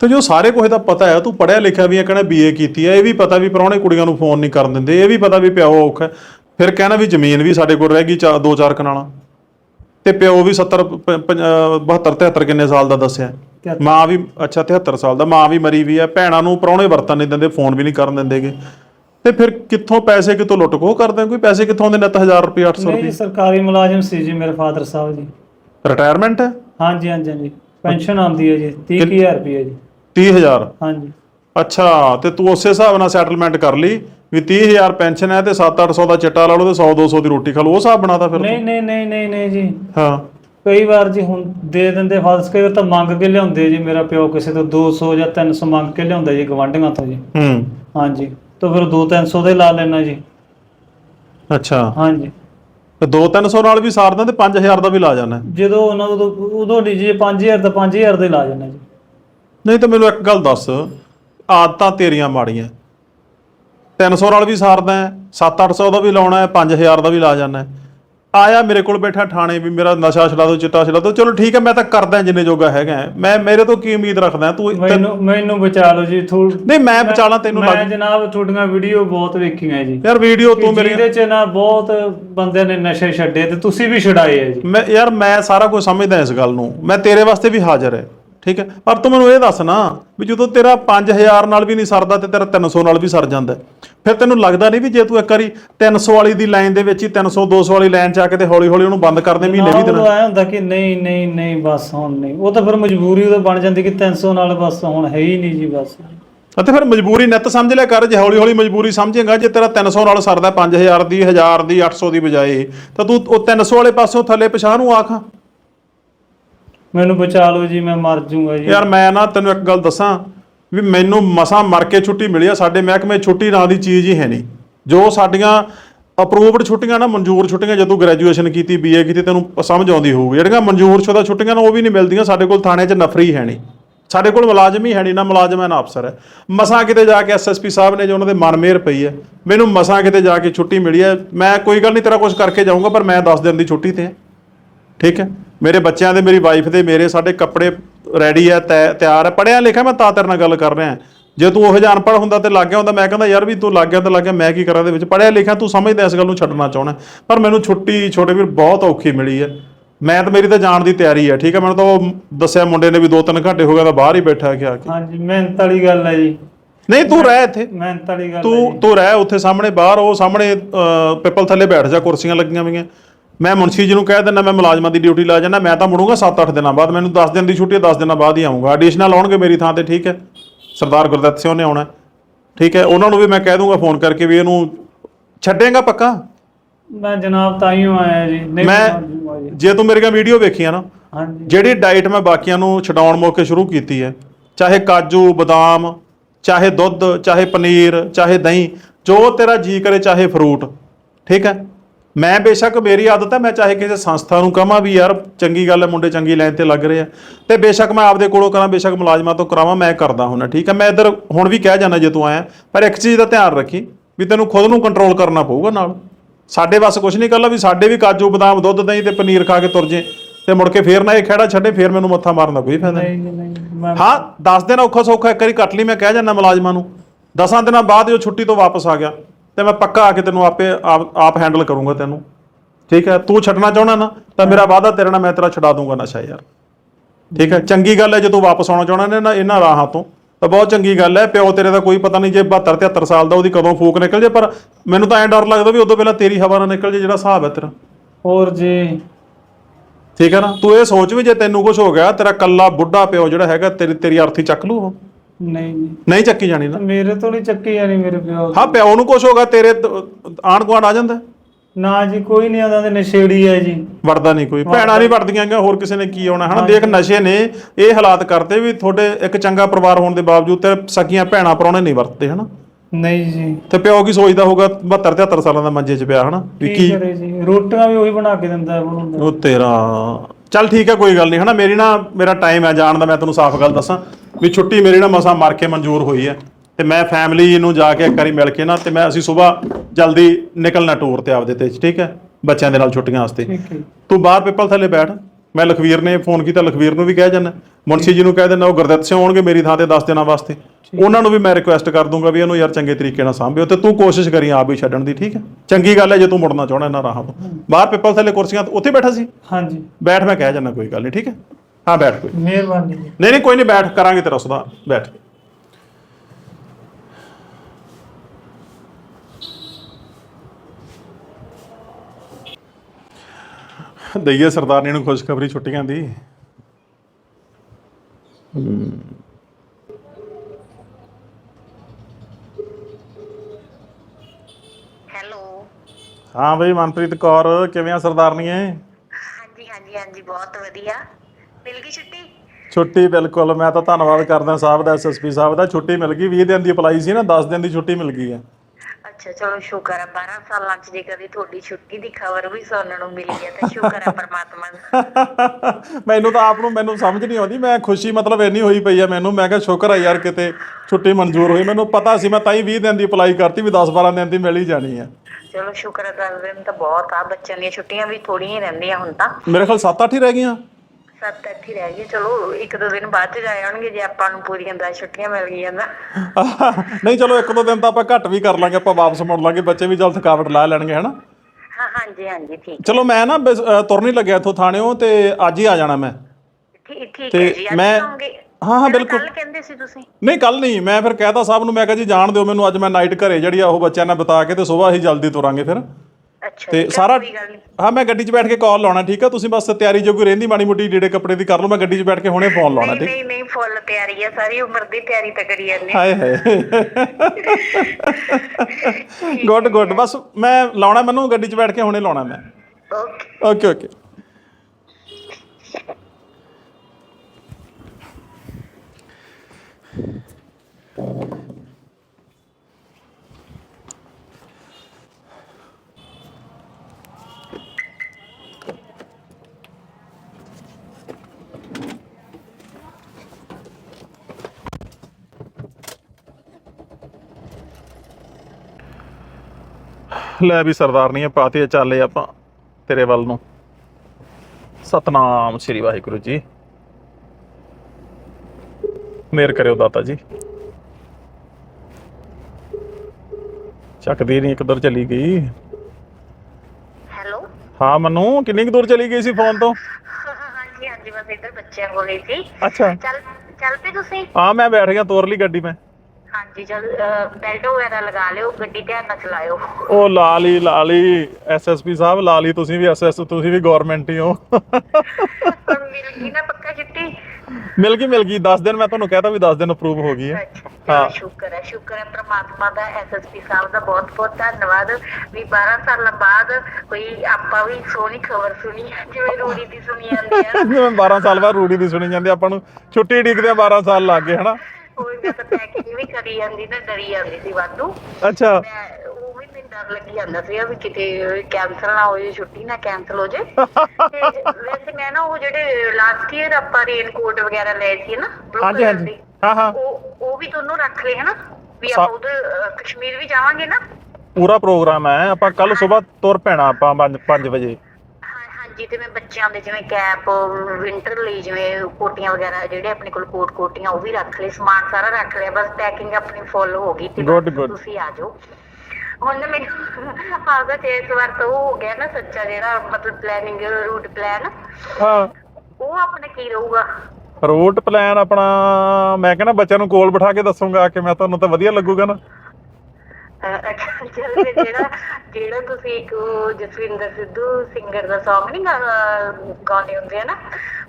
ਤੇ ਜੋ ਸਾਰੇ ਕੋਹੇ ਦਾ ਪਤਾ ਹੈ ਤੂੰ ਪੜਿਆ ਲਿਖਿਆ ਵੀ ਹੈ ਕਹਿੰਦਾ ਬੀਏ ਕੀਤੀ ਹੈ ਇਹ ਵੀ ਪਤਾ ਵੀ ਪ੍ਰਾਹੁਣੇ ਕੁੜੀਆਂ ਨੂੰ ਫੋਨ ਨਹੀਂ ਕਰਨ ਦਿੰਦੇ ਇਹ ਵੀ ਪਤਾ ਵੀ ਪਿਓ ਔਖਾ ਹੈ। ਫਿਰ ਕਹਿਣਾ ਵੀ ਜ਼ਮੀਨ ਵੀ ਸਾਡੇ ਕੋਲ ਰਹਿ ਗਈ ਚਾ- ਦੋ ਚਾਰ ਕਨਾਲਾਂ। ਤੇ ਪਿਓ ਵੀ 70 ਪ- ਪ- ਅਹ 72 73 ਕਿੰਨੇ ਸਾਲ ਦਾ ਦੱਸਿਆ। ਮਾਂ ਵੀ ਅੱਛਾ 73 ਸਾਲ ਦਾ ਮਾਂ ਵੀ ਮਰੀ ਵੀ ਹੈ ਭੈਣਾਂ ਨੂੰ ਪ੍ਰਾਹੁਣੇ ਵਰਤਨ ਨਹੀਂ ਦਿੰਦੇ ਫੋਨ ਵੀ ਨਹੀਂ ਕਰਨ ਦਿੰਦੇਗੇ ਤੇ ਫਿਰ ਕਿੱਥੋਂ ਪੈਸੇ ਕਿੱਥੋਂ ਲੁੱਟ ਖੋਹ ਕਰਦੇ ਆ? ਕੋਈ ਪੈਸੇ ਕਿੱਥੋਂ ਦੇ ਨਿੱਤ 1000 ਰੁਪਏ 800 ਨਹੀਂ ਰੁਪਏ? ਜੀ ਸਰਕਾਰੀ ਮੁਲਾਜ਼ਮ ਸੀ ਜੀ ਮੇਰੇ ਫਾਦਰ ਸਾਹਿਬ ਜੀ। ਰਿਟਾਇਰਮੈਂਟ ਹੈ? ਹਾਂਜੀ ਹਾਂਜੀ ਹਾਂਜੀ। ਪੈਨਸ਼ਨ ਆਉਂਦੀ ਹੈ ਜੀ 30000 ਰੁਪਏ ਜੀ। 30000 ਹਾਂਜੀ। ਅੱਛਾ ਤੇ ਤੂੰ ਉਸੇ ਹਿਸਾਬ ਨਾਲ ਸੈਟਲਮੈਂਟ ਕਰ ਲਈ ਵੀ 30000 ਪੈਨਸ਼ਨ ਹੈ ਤੇ 7-800 ਦਾ ਚਿੱਟਾ ਲਾ ਲਓ ਤੇ 100-200 ਦੀ ਰੋਟੀ ਖਾ ਲਓ ਉਹ ਹਿਸਾਬ ਬਣਾਤਾ ਫਿਰ ਨਹੀਂ ਨਹੀਂ ਨਹੀਂ ਨਹੀਂ ਨਹੀਂ ਜੀ। ਹਾਂ। ਕਈ ਵਾਰ ਜੀ ਹੁਣ ਦੇ ਦਿੰਦੇ ਫਾਦਰ ਕਈ ਵਾਰ ਤਾਂ ਮੰਗ ਕੇ ਲਿਆਉਂਦੇ ਜੀ ਮੇਰਾ ਪਿਓ ਕਿਸੇ ਤੋਂ 200 ਜਾਂ 300 ਮੰਗ ਕੇ ਲਿਆਉਂਦਾ ਜੀ ਗਵਾਂਢੀਆਂ ਤੋਂ ਜੀ। ਹੂੰ। ਹਾਂਜੀ ਤਾਂ ਫਿਰ 2-300 ਦੇ ਲਾ ਲੈਣਾ ਜੀ। ਅੱਛਾ। ਹਾਂਜੀ। ਤੇ 2-300 ਨਾਲ ਵੀ ਸਾਰਦਾ ਤੇ 5000 ਦਾ ਵੀ ਲਾ ਜਾਣਾ ਜਦੋਂ ਉਹਨਾਂ ਉਦੋਂ ਉਦੋਂ ਨਹੀਂ ਜੀ 5000 ਤਾਂ 5000 ਦੇ ਲਾ ਜਾਣਾ ਜੀ। ਨਹੀਂ ਤਾਂ ਮੈਨੂੰ ਇੱਕ ਗੱਲ ਦੱਸ। ਆਦਤਾਂ ਤੇਰੀਆਂ ਮਾੜੀਆਂ। 300 ਨਾਲ ਵੀ ਸਾਰਦਾ ਹੈ 7-800 ਦਾ ਵੀ ਲਾਉਣਾ ਹੈ 5000 ਦਾ ਵੀ ਲਾ ਜਾਣਾ ਆਇਆ ਮੇਰੇ ਕੋਲ ਬੈਠਾ ਥਾਣੇ ਵੀ ਮੇਰਾ ਨਸ਼ਾ ਛਡਾ ਦੋ ਚਿੱਟਾ ਛਡਾ ਦੋ ਚਲੋ ਠੀਕ ਹੈ ਮੈਂ ਤਾਂ ਕਰਦਾ ਜਿੰਨੇ ਜੋਗਾ ਹੈਗਾ ਮੈਂ ਮੇਰੇ ਤੋਂ ਕੀ ਉਮੀਦ ਰੱਖਦਾ ਤੂੰ ਮੈਨੂੰ ਮੈਨੂੰ ਬਚਾ ਲਓ ਜੀ ਥੋੜ ਨਹੀਂ ਮੈਂ ਬਚਾਲਾਂ ਤੈਨੂੰ ਮੈਂ ਜਨਾਬ ਤੁਹਾਡੀਆਂ ਵੀਡੀਓ ਬਹੁਤ ਵੇਖੀਆਂ ਜੀ। ਯਾਰ ਵੀਡੀਓ ਤੂੰ ਮੇਰੇ ਜਿਹਦੇ ਚ ਨਾ ਬਹੁਤ ਬੰਦਿਆਂ ਨੇ ਨਸ਼ੇ ਛੱਡੇ ਤੇ ਤੁਸੀਂ ਵੀ ਛਡਾਏ ਆ ਜੀ। ਮੈਂ ਯਾਰ ਮੈਂ ਸਾਰਾ ਕੁਝ ਸਮਝਦਾ ਇਸ ਗੱਲ ਨੂੰ। ਮੈਂ ਤੇਰੇ ਵਾਸਤੇ ਵੀ ਹਾਜ਼ਰ ਹੈ। ਠੀਕ ਹੈ? ਪਰ ਤੂੰ ਮੈਨੂੰ ਇਹ ਦੱਸ ਨਾ ਵੀ ਜਦੋਂ ਤੇਰਾ 5000 ਨਾਲ ਵੀ ਨਹੀਂ ਸਰਦਾ ਤੇ ਤੇਰਾ 300 ਨਾਲ ਵੀ ਸਰ ਜਾਂਦਾ। ਫਿਰ ਤੈਨੂੰ ਲੱਗਦਾ ਨਹੀਂ ਵੀ ਜੇ ਤੂੰ ਇੱਕ ਵਾਰੀ 300 ਵਾਲੀ ਦੀ ਲਾਈਨ ਦੇ ਵਿੱਚ ਹੀ 300 200 ਵਾਲੀ ਲਾਈਨ ਚ ਆ ਕੇ ਤੇ ਹੌਲੀ ਹੌਲੀ ਉਹਨੂੰ ਬੰਦ ਕਰ ਦੇ ਮਹੀਨੇ ਵੀ ਦਿਨ ਆਇਆ ਹੁੰਦਾ ਕਿ ਨਹੀਂ ਨਹੀਂ ਨਹੀਂ ਬਸ ਹੁਣ ਨਹੀਂ। ਉਹ ਤਾਂ ਫਿਰ ਮਜਬੂਰੀ ਉਦੋਂ ਬਣ ਜਾਂਦੀ ਕਿ 300 ਨਾਲ ਬਸ ਹੁਣ ਹੈ ਹੀ ਨਹੀਂ ਜੀ ਬਸ। ਅਤੇ ਫਿਰ ਮਜਬੂਰੀ ਨਿੱਤ ਸਮਝ ਲਿਆ ਕਰ ਜੇ ਹੌਲੀ ਹੌਲੀ ਮਜਬੂਰੀ ਸਮਝੇਗਾ ਜੇ ਤੇਰਾ 300 ਨਾਲ ਸਰਦਾ 5000 ਦੀ 1000 ਦੀ 800 ਦੀ ਬਜਾਏ ਤਾਂ ਤੂੰ ਉਹ 300 ਵਾਲੇ ਪਾਸੋਂ ਥੱਲੇ ਪਛਾਹ ਨੂੰ ਆਖ। ਮੈਨੂੰ ਬਚਾ ਲਓ ਜੀ, ਮੈਂ ਮਰ ਜਾਊਂਗਾ ਜੀ। ਯਾਰ ਮੈਂ ਨਾ ਤੈਨੂੰ ਇੱਕ ਗੱਲ ਦੱਸਾਂ ਵੀ ਮੈਨੂੰ ਮਸਾਂ ਮਰ ਕੇ ਛੁੱਟੀ ਮਿਲੀ ਆ, ਸਾਡੇ ਮਹਿਕਮੇ ਛੁੱਟੀ ਨਾਂ ਦੀ ਚੀਜ਼ ਹੀ ਹੈ ਨਹੀਂ। ਜੋ ਸਾਡੀਆਂ ਅਪਰੂਵਡ ਛੁੱਟੀਆਂ ਨਾ, ਮਨਜ਼ੂਰ ਛੁੱਟੀਆਂ, ਜਦੋਂ ਗ੍ਰੈਜੂਏਸ਼ਨ ਕੀਤੀ ਬੀਏ ਕੀਤੀ, ਤੈਨੂੰ ਸਮਝ ਆਉਂਦੀ ਹੋਊਗੀ। ਜਿਹੜੀਆਂ ਮਨਜ਼ੂਰ ਸ਼ੁਦਾ ਛੁੱਟੀਆਂ ਨਾ, ਉਹ ਵੀ ਨਹੀਂ ਮਿਲਦੀਆਂ, ਸਾਡੇ ਕੋਲ ਥਾਣੇ 'ਚ ਨਫਰੀ ਹੈ ਨਹੀਂ। ਸਾਡੇ ਕੋਲ ਮੁਲਾਜ਼ਮ ਹੀ ਹੈ ਨਹੀਂ, ਨਾ ਮੁਲਾਜ਼ਮ ਹੈ, ਨਾ ਅਫਸਰ ਹੈ। ਮਸਾਂ ਕਿਤੇ ਜਾ ਕੇ ਐਸਐਸਪੀ ਸਾਹਿਬ ਨੇ ਜੋ ਉਹਨਾਂ ਦੇ ਮਨ ਮੇਰ ਪਈ ਹੈ, ਮੈਨੂੰ ਮਸਾਂ ਕਿਤੇ ਜਾ ਕੇ ਛੁੱਟੀ ਮਿਲੀ ਹੈ। ਮੈਂ ਕੋਈ ਗੱਲ ਨਹੀਂ, ਤੇਰਾ ਕੁਝ ਕਰਕੇ ਜਾਊਂਗਾ, ਪਰ ਮੈਂ 10 ਦਿਨ ਦੀ ਛੁੱਟੀ ਤੇ ਹਾਂ। ਠੀਕ ਹੈ? ਮੇਰੇ ਬੱਚਿਆਂ ਦੇ ਮੇਰੀ ਵਾਈਫ ਦੇ ਮੇਰੇ ਸਾਡੇ ਕੱਪੜੇ ਰੈਡੀ ਤੈ- ਤਿਆਰ ਹੈ ਪੜਿਆ ਲਿਖਿਆ ਮੈਂ ਤਾਂ ਤੇਰੇ ਨਾਲ ਗੱਲ ਕਰ ਰਿਹਾ। ਜੇ ਤੂੰ ਉਹ ਜਿਹਾ ਅਨਪੜ੍ਹ ਹੁੰਦਾ ਤੇ ਲੱਗ ਗਿਆ ਹੁੰਦਾ ਮੈਂ ਕਹਿੰਦਾ ਯਾਰ ਵੀ ਤੂੰ ਲੱਗ ਗਿਆ ਤਾਂ ਲੱਗ ਗਿਆ ਮੈਂ ਕੀ ਕਰਾਂ ਦੇ ਵਿੱਚ? ਪੜਿਆ ਲਿਖਿਆ ਤੂੰ ਸਮਝਦਾ ਇਸ ਗੱਲ ਨੂੰ ਛੱਡਣਾ ਚਾਹੁੰਦਾ। ਪਰ ਮੈਨੂੰ ਛੁੱਟੀ ਛੋਟੇ ਵੀਰ ਬਹੁਤ ਔਖੀ ਮਿਲੀ ਹੈ ਮੈਂ ਤਾਂ ਮੇਰੀ ਤਾਂ ਜਾਣ ਦੀ ਤਿਆਰੀ ਹੈ ਠੀਕ ਹੈ ਮੈਨੂੰ ਤਾਂ ਉਹ ਦੱਸਿਆ ਮੁੰਡੇ ਨੇ ਵੀ 2-3 ਘੰਟੇ ਹੋ ਗਏ ਤਾਂ ਬਾਹਰ ਹੀ ਬੈਠਾ ਕਿ ਆ ਕੇ ਹਾਂਜੀ ਮਿਹਨਤ ਵਾਲੀ ਗੱਲ ਹੈ ਜੀ। ਨਹੀਂ ਤੂੰ ਰਹਿ ਇੱਥੇ। ਮਿਹਨਤ ਵਾਲੀ ਗੱਲ ਹੈ ਤੂੰ। ਤੂੰ ਰਹਿ ਉੱਥੇ ਸਾਹਮਣੇ ਬਾਹਰ ਉਹ ਸਾਹਮਣੇ ਪਿੱਪਲ ਥੱਲੇ ਬੈਠ ਜਾ ਕੁਰਸੀਆਂ ਲੱਗੀਆਂ ਹੋਈਆਂ। ਮੈਂ ਮੁਨਸ਼ੀ ਜੀ ਨੂੰ ਕਹਿ ਦਿੰਦਾ ਮੈਂ ਮੁਲਾਜ਼ਮਾਂ ਦੀ ਡਿਊਟੀ ਲਾ ਜਾਣਾ ਮੈਂ ਤਾਂ ਮੁੜੂੰਗਾ 7-8 ਦਿਨਾਂ ਬਾਅਦ ਮੈਨੂੰ 10 ਦਿਨ ਦੀ ਛੁੱਟੀ ਹੈ 10 ਦਿਨਾਂ ਬਾਅਦ ਹੀ ਆਉਂਗਾ ਐਡੀਸ਼ਨਲ ਆਉਣਗੇ ਮੇਰੀ ਥਾਂ ਤੇ ਠੀਕ ਹੈ? ਸਰਦਾਰ ਗੁਰਦੱਤ ਸਿੰਘ ਨੇ ਆਉਣਾ। ਠੀਕ ਹੈ? ਉਹਨਾਂ ਨੂੰ ਵੀ ਮੈਂ ਕਹਿ ਦੂੰਗਾ ਫੋਨ ਕਰਕੇ ਵੀ ਇਹਨੂੰ ਛੱਡੇਗਾ ਪੱਕਾ? ਮੈਂ ਜਨਾਬ ਤਾਈਓ ਆਇਆ ਜੀ। ਨਹੀਂ ਮੈਂ ਜੀ। ਜੇ ਤੂੰ ਮੇਰੀਆਂ ਵੀਡੀਓ ਵੇਖੀਆਂ ਨਾ ਹਾਂਜੀ। ਜਿਹੜੀ ਡਾਈਟ ਮੈਂ ਬਾਕੀਆਂ ਨੂੰ ਛਡਾਉਣ ਮੌਕੇ ਸ਼ੁਰੂ ਕੀਤੀ ਹੈ ਚਾਹੇ ਕਾਜੂ ਬਦਾਮ ਚਾਹੇ ਦੁੱਧ ਚਾਹੇ ਪਨੀਰ ਚਾਹੇ ਦਹੀਂ ਜੋ ਤੇਰਾ ਜੀ ਕਰੇ ਚਾਹੇ ਫਰੂਟ ਠੀਕ ਹੈ? ਮੈਂ ਬੇਸ਼ੱਕ ਮੇਰੀ ਆਦਤ ਹੈ ਮੈਂ ਚਾਹੇ ਕਿਸੇ ਸੰਸਥਾ ਨੂੰ ਕਹਾਂ ਵੀ ਯਾਰ ਚੰਗੀ ਗੱਲ ਹੈ ਮੁੰਡੇ ਚੰਗੀ ਲਾਈਨ ਤੇ ਲੱਗ ਰਹੇ ਆ। ਤੇ ਬੇਸ਼ੱਕ ਮੈਂ ਆਪਦੇ ਕੋਲੋਂ ਕਰਾਂ ਬੇਸ਼ੱਕ ਮੁਲਾਜ਼ਮਾਂ ਤੋਂ ਕਰਾਵਾਂ ਮੈਂ ਕਰਦਾ ਹੁੰਦਾ ਠੀਕ ਹੈ। ਮੈਂ ਇੱਧਰ ਹੁਣ ਵੀ ਕਹਿ ਜਾਣਾ ਜੇ ਤੂੰ ਆਇਆ ਪਰ ਇੱਕ ਚੀਜ਼ ਦਾ ਧਿਆਨ ਰੱਖੀ ਵੀ ਤੈਨੂੰ ਖੁਦ ਨੂੰ ਕੰਟਰੋਲ ਕਰਨਾ ਪਊਗਾ ਨਾਲ। ਸਾਡੇ ਵੱਸ ਕੁਝ ਨਹੀਂ ਕੱਲਾ ਵੀ ਸਾਡੇ ਵੀ ਕਾਜੂ ਬਦਾਮ ਦੁੱਧ ਦਹੀਂ ਤੇ ਪਨੀਰ ਖਾ ਕੇ ਤੁਰ ਜੇ ਤੇ ਮੁੜ ਕੇ ਫੇਰ ਨਾ ਇਹ ਖਹਿੜਾ ਛੱਡੇ ਫੇਰ ਮੈਨੂੰ ਮੱਥਾ ਮਾਰਨ ਦਾ ਕੋਈ ਫਾਇਦਾ ਨਹੀਂ। ਹਾਂ 10 ਦਿਨ ਔਖਾ ਸੌਖਾ ਇੱਕ ਵਾਰੀ ਕੱਟ ਲਈ ਮੈਂ ਕਹਿ ਜਾਂਦਾ ਮੁਲਾਜ਼ਮਾਂ ਨੂੰ। 10 ਦਿਨਾਂ ਬਾਅਦ ਜੋ ਛੁੱਟੀ ਤੋਂ ਵਾਪਸ ਆ ਗਿਆ। ਤੇ ਮੈਂ ਪੱਕਾ ਆ ਕੇ ਤੈਨੂੰ ਆਪੇ ਆਪ ਆਪ ਹੈਂਡਲ ਕਰੂੰਗਾ ਤੈਨੂੰ। ਠੀਕ ਹੈ? ਤੂੰ ਛੱਡਣਾ ਚਾਹਣਾ ਨਾ ਤਾਂ ਮੇਰਾ ਵਾਅਦਾ ਤੇਰੇ ਨਾਲ ਮੈਂ ਤੇਰਾ ਛਡਾ ਦੂੰਗਾ ਨਸ਼ਾ ਯਾਰ। ਠੀਕ ਹੈ? ਚੰਗੀ ਗੱਲ ਹੈ ਜੇ ਤੂੰ ਵਾਪਸ ਆਉਣਾ ਚਾਹਣਾ ਨੇ ਨਾ ਇਹਨਾਂ ਰਾਹਾਂ ਤੋਂ ਤਾਂ ਬਹੁਤ ਚੰਗੀ ਗੱਲ ਹੈ। ਪਿਓ ਤੇਰੇ ਦਾ ਕੋਈ ਪਤਾ ਨਹੀਂ ਜੇ 72 73 ਸਾਲ ਦਾ ਉਹਦੀ ਕਦੋਂ ਫੂਕ ਨਿਕਲ ਜੇ ਪਰ ਮੈਨੂੰ ਤਾਂ ਐਂ ਡਰ ਲੱਗਦਾ ਵੀ ਉਦੋਂ ਪਹਿਲਾਂ ਤੇਰੀ ਹਵਾ ਨਾ ਨਿਕਲ ਜੇ ਜਿਹੜਾ ਹਿਸਾਬ ਹੈ ਤੇਰਾ। ਹੋਰ ਜੀ। ਠੀਕ ਹੈ ਨਾ? ਤੂੰ ਇਹ ਸੋਚ ਵੀ ਜੇ ਤੈਨੂੰ ਕੁਝ ਹੋ ਗਿਆ ਤੇਰਾ ਕੱਲਾ ਬੁੱਢਾ ਪਿਓ ਜਿਹੜਾ ਹੈਗਾ ਤੇਰੀ ਤੇਰੀ ਅਰਥੀ ਚੱਕ ਲੂ ਉਹ। ਨਹੀਂ। ਨਹੀਂ ਚੱਕੀ ਜਾਣੀ ਨਾ? ਮੇਰੇ ਤੋਂ ਨਹੀਂ ਚੱਕੀ ਜਾਣੀ ਮੇਰੇ ਪਿਓ ਹਾਂ ਪਿਓ ਨੂੰ ਕੁਝ ਹੋਗਾ ਤੇਰੇ ਆਣ ਗੁਆਂਢ ਆ ਜਾਂਦਾ? ਨਾ ਜੀ ਕੋਈ ਨਹੀਂ ਆਉਂਦਾ ਤੇ ਨਸ਼ੇੜੀ ਹੈ ਜੀ। ਵੜਦਾ ਨਹੀਂ ਕੋਈ। ਭੈਣਾਂ ਨਹੀਂ ਵੜਦੀਆਂ ਹੈਗੀਆਂ ਹੋਰ ਕਿਸੇ ਨੇ ਕੀ ਆਉਣਾ? ਹਨਾ ਦੇਖ ਨਸ਼ੇ ਨੇ ਇਹ ਹਾਲਾਤ ਕਰਤੇ ਵੀ ਤੁਹਾਡੇ ਇੱਕ ਚੰਗਾ ਪਰਿਵਾਰ ਹੋਣ ਦੇ ਬਾਵਜੂਦ ਤੇ ਸਕੀਆਂ ਭੈਣਾਂ ਪਰੌਣੇ ਨਹੀਂ ਵਰਤਦੇ ਹਨਾ? ਨਹੀਂ ਜੀ। ਤੇ ਪਿਓ ਕੀ ਸੋਚਦਾ ਹੋਊਗਾ 72 73 ਸਾਲਾਂ ਦਾ ਮੰਜੇ 'ਚ ਪਿਆ ਹਨਾ? ਵੀ ਕੀ ਕੀ ਕਰੇ ਜੀ? ਰੋਟੀਆਂ ਵੀ ਉਹੀ ਬਣਾ ਕੇ ਦਿੰਦਾ ਉਹ ਤੇਰਾ ਚੱਲ ਠੀਕ ਹੈ ਕੋਈ ਗੱਲ ਨਹੀਂ ਹਨਾ? ਮੇਰੀ ਨਾ ਮੇਰਾ ਟਾਈਮ ਹੈ ਜਾਣ ਦਾ ਮੈਂ ਤੈਨੂੰ ਸਾਫ਼ ਗੱਲ ਦੱਸਾਂ ਵੀ ਛੁੱਟੀ ਮੇਰੀ ਨਾ ਮਸਾਂ ਮਾਰ ਕੇ ਮਨਜ਼ੂਰ ਹੋਈ ਹੈ ਤੇ ਮੈਂ ਫੈਮਿਲੀ ਨੂੰ ਜਾ ਕੇ ਇੱਕ ਵਾਰੀ ਮਿਲ ਕੇ ਨਾ ਤੇ ਮੈਂ ਅਸੀਂ ਸਵੇਰ ਜਲਦੀ ਨਿਕਲਣਾ ਟੂਰ ਤੇ ਆਪਦੇ ਤੇ ਠੀਕ ਹੈ? ਬੱਚਿਆਂ ਦੇ ਨਾਲ ਛੁੱਟੀਆਂ ਵਾਸਤੇ। ਤੂੰ ਬਾਹਰ ਪਿੱਪਲ ਥੱਲੇ ਬੈਠ। ਮੈਂ ਲਖਵੀਰ ਨੇ ਫੋਨ ਕੀਤਾ ਲਖਵੀਰ ਨੂੰ ਵੀ ਕਹਿ ਜਾਣਾ ਮੁਨਸ਼ੀ ਜੀ ਨੂੰ ਕਹਿ ਦੇਣਾ ਉਹ ਗੁਰਦਿੱਤ ਸਿੰਘ ਆਉਣਗੇ ਮੇਰੀ ਥਾਂ ਤੇ 10 ਦਿਨਾਂ ਵਾਸਤੇ। ਉਹਨਾਂ ਨੂੰ ਵੀ ਮੈਂ ਰਿਕੁਐਸਟ ਕਰ ਦੂੰਗਾ ਵੀ ਇਹਨੂੰ ਯਾਰ ਚੰਗੇ ਤਰੀਕੇ ਨਾਲ ਸਾਂਭਿਓ ਤੇ ਤੂੰ ਕੋਸ਼ਿਸ਼ ਕਰੀ ਆਪ ਵੀ ਛੱਡਣ ਦੀ ਠੀਕ ਹੈ? ਚੰਗੀ ਗੱਲ ਹੈ ਜੇ ਤੂੰ ਮੁੜਨਾ ਚਾਹਣਾ ਇਹਨਾਂ ਰਾਹਾਂ ਤੋਂ। ਬਾਹਰ ਪਿੱਪਲ ਥੱਲੇ ਕੁਰਸੀਆਂ ਉੱਥੇ ਬੈਠਾ ਸੀ? ਹਾਂਜੀ। ਬੈਠ ਮੈਂ ਕਹਿ ਜਾਣਾ ਕੋਈ ਗੱਲ ਨਹੀਂ ਠੀਕ ਹੈ? ਹਾਂ ਬੈਠ ਕੋਈ। ਮਿਹਰਬਾਨੀ। ਨਹੀਂ ਨਹੀਂ ਕੋਈ ਨਹੀਂ ਬੈਠ ਕਰਾਂਗੇ ਤੇਰਾ ਸੁਧਾਰ ਬੈਠ। ਦਈਏ ਸਰਦਾਰਨੀ ਨੂੰ ਖੁਸ਼ਖਬਰੀ ਛੁੱਟੀਆਂ ਦੀ। ਹੈਲੋ ਹਾਂ ਬਈ ਮਨਪ੍ਰੀਤ ਕੌਰ ਕਿਵੇਂ ਆ ਸਰਦਾਰਨੀਏ ਹਾਂਜੀ ਹਾਂਜੀ ਹਾਂਜੀ ਬਹੁਤ ਵਧੀਆ। ਮਿਲ ਗਈ ਛੁੱਟੀ? ਛੁੱਟੀ ਬਿਲਕੁਲ ਮੈਂ ਤਾਂ ਧੰਨਵਾਦ ਕਰਦਾ ਸਾਹਿਬ ਦਾ ਐਸਐਸਪੀ ਸਾਹਿਬ ਦਾ। ਛੁੱਟੀ ਮਿਲ ਗਈ 20 ਦਿਨ ਦੀ ਅਪਲਾਈ ਸੀ ਨਾ 10 ਦਿਨ ਦੀ ਛੁੱਟੀ ਮਿਲ ਗਈ ਹੈ। ਅੱਛਾ ਚਲੋ ਸ਼ੁਕਰ ਹੈ 12 ਸਾਲਾਂ ਚ ਜੇ ਕਦੀ ਤੁਹਾਡੀ ਛੁੱਟੀ ਦੀ ਖਬਰ ਵੀ ਸੁਣਨ ਨੂੰ ਮਿਲੀ ਹੈ ਤਾਂ ਸ਼ੁਕਰ ਹੈ ਪਰਮਾਤਮਾ ਦਾ। ਮੈਨੂੰ ਤਾਂ ਆਪ ਨੂੰ ਮੈਨੂੰ ਸਮਝ ਨਹੀਂ ਆਉਂਦੀ ਮੈਂ ਖੁਸ਼ੀ ਮਤਲਬ ਇੰਨੀ ਹੋਈ ਪਈ ਆ ਮੈਨੂੰ ਮੈਂ ਕਿਹਾ ਸ਼ੁਕਰ ਆ ਯਾਰ ਕਿਤੇ ਛੁੱਟੀ ਮਨਜ਼ੂਰ ਹੋਈ ਮੈਨੂੰ ਪਤਾ ਸੀ ਮੈਂ ਤਾਂ ਹੀ 20 ਦਿਨ ਦੀ ਅਪਲਾਈ ਕਰਤੀ ਵੀ 10 12 ਦਿਨ ਦੀ ਮਿਲ ਹੀ ਜਾਣੀ ਆ। ਚਲੋ ਸ਼ੁਕਰ ਹੈ ਦਸ ਦਿਨ ਤਾਂ ਬਹੁਤ ਆ ਬੱਚਿਆਂ ਦੀਆਂ ਛੁੱਟੀਆਂ ਵੀ ਥੋੜੀਆਂ ਹੀ ਰਹਿੰਦੀਆਂ ਹੁਣ ਤਾਂ। ਮੇਰੇ ਖਿਆਲ 7-8 ਹੀ ਰਹਿ ਗਈਆਂ। ਸੱਤ ਅੱਠ ਹੀ ਰਹਿ ਗਏ। ਚਲੋ ਇੱਕ ਦੋ ਦਿਨ ਬਾਅਦ ਚ ਜਾ ਆਉਣਗੇ ਜੇ ਆਪਾਂ ਨੂੰ ਪੂਰੀਆਂ 10 ਛੁੱਟੀਆਂ ਮਿਲ ਗਈਆਂ ਤਾਂ। ਨਹੀਂ ਚਲੋ ਇੱਕ ਦੋ ਦਿਨ ਤਾਂ ਆਪਾਂ ਘੱਟ ਵੀ ਕਰ ਲਾਂਗੇ ਆਪਾਂ ਵਾਪਸ ਮੁੜ ਲਾਂਗੇ ਬੱਚੇ ਵੀ ਜਲ ਥਕਾਵਟ ਲਾ ਲੈਣਗੇ ਹਨਾ? ਹਾਂ ਹਾਂਜੀ ਹਾਂਜੀ ਠੀਕ ਚਲੋ ਮੈਂ ਨਾ ਬਸ, ਅ, ਤੁਰਨ ਹੀ ਲੱਗਿਆ ਇੱਥੋਂ ਥਾਣਿਓਂ ਤੇ ਅੱਜ ਹੀ ਆ ਜਾਣਾ ਮੈਂ। ਠੀਕ ਠੀਕ ਤੇ ਹੈ ਜੀ ਅੱਜ ਮੈਂ- ਆਉਂਗੇ। ਹਾਂ, ਹਾਂ, ਬਿਲਕੁਲ। ਕੱਲ ਕਹਿੰਦੇ ਸੀ ਤੁਸੀਂ। ਨਹੀਂ ਕੱਲ ਨਹੀਂ ਮੈਂ ਫਿਰ ਕਹਿਤਾ ਸਾਹਿਬ ਨੂੰ ਮੈਂ ਕਿਹਾ ਜੀ ਜਾਣ ਦਿਓ ਮੈਨੂੰ ਅੱਜ ਮੈਂ ਨਾਈਟ ਘਰੇ ਜਿਹੜੀ ਆ ਉਹ ਬੱਚਿਆਂ ਨਾਲ ਬਿਤਾ ਕੇ ਤੇ ਸਵੇਰ ਹੀ ਜਲਦੀ ਤੁਰਾਂਗੇ ਫਿਰ। ਤੇ ਸਾਰਾ ਹਾਂ ਮੈਂ ਗੱਡੀ 'ਚ ਬੈਠ ਕੇ ਕਾਲ ਲਾਉਣਾ ਠੀਕ ਆ? ਤੁਸੀਂ ਬਸ ਤਿਆਰੀ ਜੋ ਕੋਈ ਰਹਿੰਦੀ ਮਾੜੀ ਮੁੱਟੀ ਡੀੜੇ ਕੱਪੜੇ ਦੀ ਕਰ ਲਓ ਮੈਂ ਗੱਡੀ 'ਚ ਬੈਠ ਕੇ ਹੁਣੇ ਫੋਨ ਲਾਉਣਾ ਠੀਕ? ਨਹੀਂ ਨਹੀਂ ਫੁੱਲ ਤਿਆਰੀ ਹੈ ਸਾਰੀ ਉਮਰ ਦੀ ਤਿਆਰੀ ਤਾਂ ਕਰੀ ਜਾਂਦੇ ਹਾਏ ਹਾਏ। ਗੁੱਡ ਗੁੱਡ ਬਸ ਮੈਂ ਲਾਉਣਾ ਮੈਨੂੰ ਗੱਡੀ 'ਚ ਬੈਠ ਕੇ ਹੁਣੇ ਲਾਉਣਾ ਮੈਂ। ਓਕੇ ਓਕੇ ਓਕੇ ਲੈ ਵੀ ਸਰਦਾਰਨੀਆਂ ਪਾਤੇ ਚੱਲੇ ਆਪਾਂ ਤੇਰੇ ਵੱਲ ਨੂੰ। ਸਤਨਾਮ ਸ੍ਰੀ ਵਾਹਿਗੁਰੂ ਜੀ। ਮੇਰ ਕਰਿਓ ਦਾਤਾ ਜੀ। ਚੱਕਦੀ ਨਹੀਂ ਕਿੱਧਰ ਚਲੀ ਗਈ। ਹੈਲੋ। ਹਾਂ ਮਨੂੰ ਕਿੰਨੀ ਕੁ ਦੂਰ ਚਲੀ ਗਈ ਸੀ ਫੋਨ ਤੋਂ? ਹਾਂਜੀ ਹਾਂਜੀ ਬਸ ਇੱਧਰ ਬੱਚਿਆਂ ਕੋਲੇ ਸੀ। ਅੱਛਾ। ਚੱਲ ਚੱਲ ਪਏ ਤੁਸੀਂ? ਹਾਂ ਮੈਂ ਬੈਠ ਗਿਆ ਤੋਰ ਲਈ ਗੱਡੀ ਮੈਂ। ਹਾਂਜੀ ਚੱਲ ਬੈਲਟ ਵਗੈਰਾ ਲਗਾ ਲਿਓ ਗੱਡੀ ਧਿਆਨ ਨਾਲ ਚਲਾਇਓ। ਉਹ ਲਾਲੀ ਲਾਲੀ ਐਸਐਸਪੀ ਸਾਹਿਬ ਲਾਲੀ ਤੁਸੀਂ ਵੀ ਐਸਐਸ ਤੁਸੀਂ ਵੀ ਗਵਰਨਮੈਂਟ ਹੀ ਹੋ। ਪਰ ਮਿਲ ਗਈ ਨਾ ਪੱਕਾ ਛੁੱਟੀ ਮਿਲ ਗਈ ਮਿਲ ਗਈ। 10 ਦਿਨ ਮੈਂ ਤੁਹਾਨੂੰ ਕਹਿਤਾ ਵੀ 10 ਦਿਨ ਅਪਰੂਵ ਹੋ ਗਈ ਹੈ। ਅੱਛਾ ਹਾਂ। ਚਲੋ ਸ਼ੁਕਰ ਹੈ ਸ਼ੁਕਰ ਹੈ। ਪ੍ਰਮਾਤਮਾ ਦਾ ਐਸਐਸਪੀ ਸਾਹਿਬ ਦਾ ਬਹੁਤ ਬਹੁਤ ਧੰਨਵਾਦ। ਵੀ 12 ਸਾਲਾਂ ਬਾਅਦ ਕੋਈ ਆਪਾਂ ਵੀ ਸੋਹਣੀ ਖਬਰ ਸੁਣੀ ਜਿਵੇਂ ਰੋੜੀ ਦੀ ਸੁਣੀ ਜਾਂਦੀ ਆ। ਜਿਵੇਂ 12 ਸਾਲ ਬਾਅਦ ਰੂੜੀ ਦੀ ਸੁਣੀ ਜਾਂਦੀ ਆਪਾਂ ਨੂੰ ਛੁੱਟੀ ਢੀਕਦੇ 12 ਸਾਲ ਲੱਗ ਗਏ ਹਨਾ? ਕੋਈ ਮੈਂ ਤਾਂ ਪੈਕਿੰਗ ਵੀ ਕਰੀ ਜਾਂਦੀ ਨਾ ਡਰੀ ਜਾਂਦੀ ਸੀ ਵਾਧੂ। ਅੱਛਾ। ਮੈਂ ਉਹ ਵੀ ਮੈਨੂੰ ਡਰ ਲੱਗੀ ਜਾਂਦਾ ਸੀ ਵੀ ਕਿਤੇ ਕੈਂਸਲ ਨਾ ਹੋ ਜੇ ਛੁੱਟੀ ਨਾ ਕੈਂਸਲ ਹੋ ਜੇ। ਤੇ ਵੈਸੇ ਮੈਂ ਨਾ ਉਹ ਜਿਹੜੇ ਲਾਸਟ ਈਅਰ ਆਪਾਂ ਰੇਨ ਕੋਟ ਵਗੈਰਾ ਲਏ ਸੀ ਨਾ blue ਹਾਂਜੀ color ਹਾਂਜੀ। ਦੇ, ਹਾਂ ਹਾਂ। ਉਹ ਉਹ ਵੀ ਦੋਨੋਂ ਰੱਖ ਲਏ ਹਨਾ। ਵੀ ਸਾ- ਆਪਾਂ ਉਧਰ ਕਸ਼ਮੀਰ ਵੀ ਜਾਵਾਂਗੇ ਨਾ। ਪੂਰਾ ਪ੍ਰੋਗਰਾਮ ਹੈ ਆਪਾਂ ਕੱਲ ਸਵੇਰ ਤੁਰ ਪੈਣਾ ਆਪਾਂ 5 ਵਜੇ। ਤੇ ਮੈਂ ਬੱਚਿਆਂ ਦੇ ਜਿਵੇਂ ਕੈਪ ਵਿੰਟਰ ਲਈ ਜਿਵੇਂ ਕੋਟੀਆਂ ਵਗੈਰਾ ਜਿਹੜੇ ਆਪਣੇ ਕੋਲ ਕੋਟ ਕੋਟੀਆਂ ਉਹ ਵੀ ਰੱਖ ਲਏ ਸਮਾਨ ਸਾਰਾ ਰੱਖ ਲਿਆ ਬਸ ਪੈਕਿੰਗ ਆਪਣੀ ਫੁੱਲ ਹੋ ਗਈ ਤੇ Good, ਬਸ good. ਤੁਸੀਂ ਆ ਜਾਓ। ਹੁਣ ਨਾ ਮੈਨੂੰ ਆਪਦਾ ਤੇ ਇਸ ਵਾਰ ਤਾਂ ਉਹ ਹੋ ਗਿਆ ਨਾ ਸੱਚਾ ਜਿਹੜਾ ਮਤਲਬ ਪਲੈਨਿੰਗ ਰੂਟ ਪਲਾਨ ਹਾਂ। ਉਹ ਆਪਣਾ ਕੀ ਰਹੂਗਾ? ਰੂਟ ਪਲਾਨ ਆਪਣਾ ਮੈਂ ਕਹਿੰਦਾ ਬੱਚਿਆਂ ਨੂੰ ਕੋਲ ਬਿਠਾ ਕੇ ਦੱਸੂਗਾ ਕਿ ਮੈਂ ਤੁਹਾਨੂੰ ਤਾਂ ਵਧੀਆ ਲੱਗੂਗਾ ਨਾ। ਜਿਹੜਾ ਜਿਹੜਾ ਤੁਸੀਂ ਇੱਕ ਉਹ ਜਸਵਿੰਦਰ ਸਿੱਧੂ ਸਿੰਗਰ ਦਾ Song ਨਹੀਂ ਗਾਉਂਦੇ ਹੁੰਦੇ ਆ ਨਾ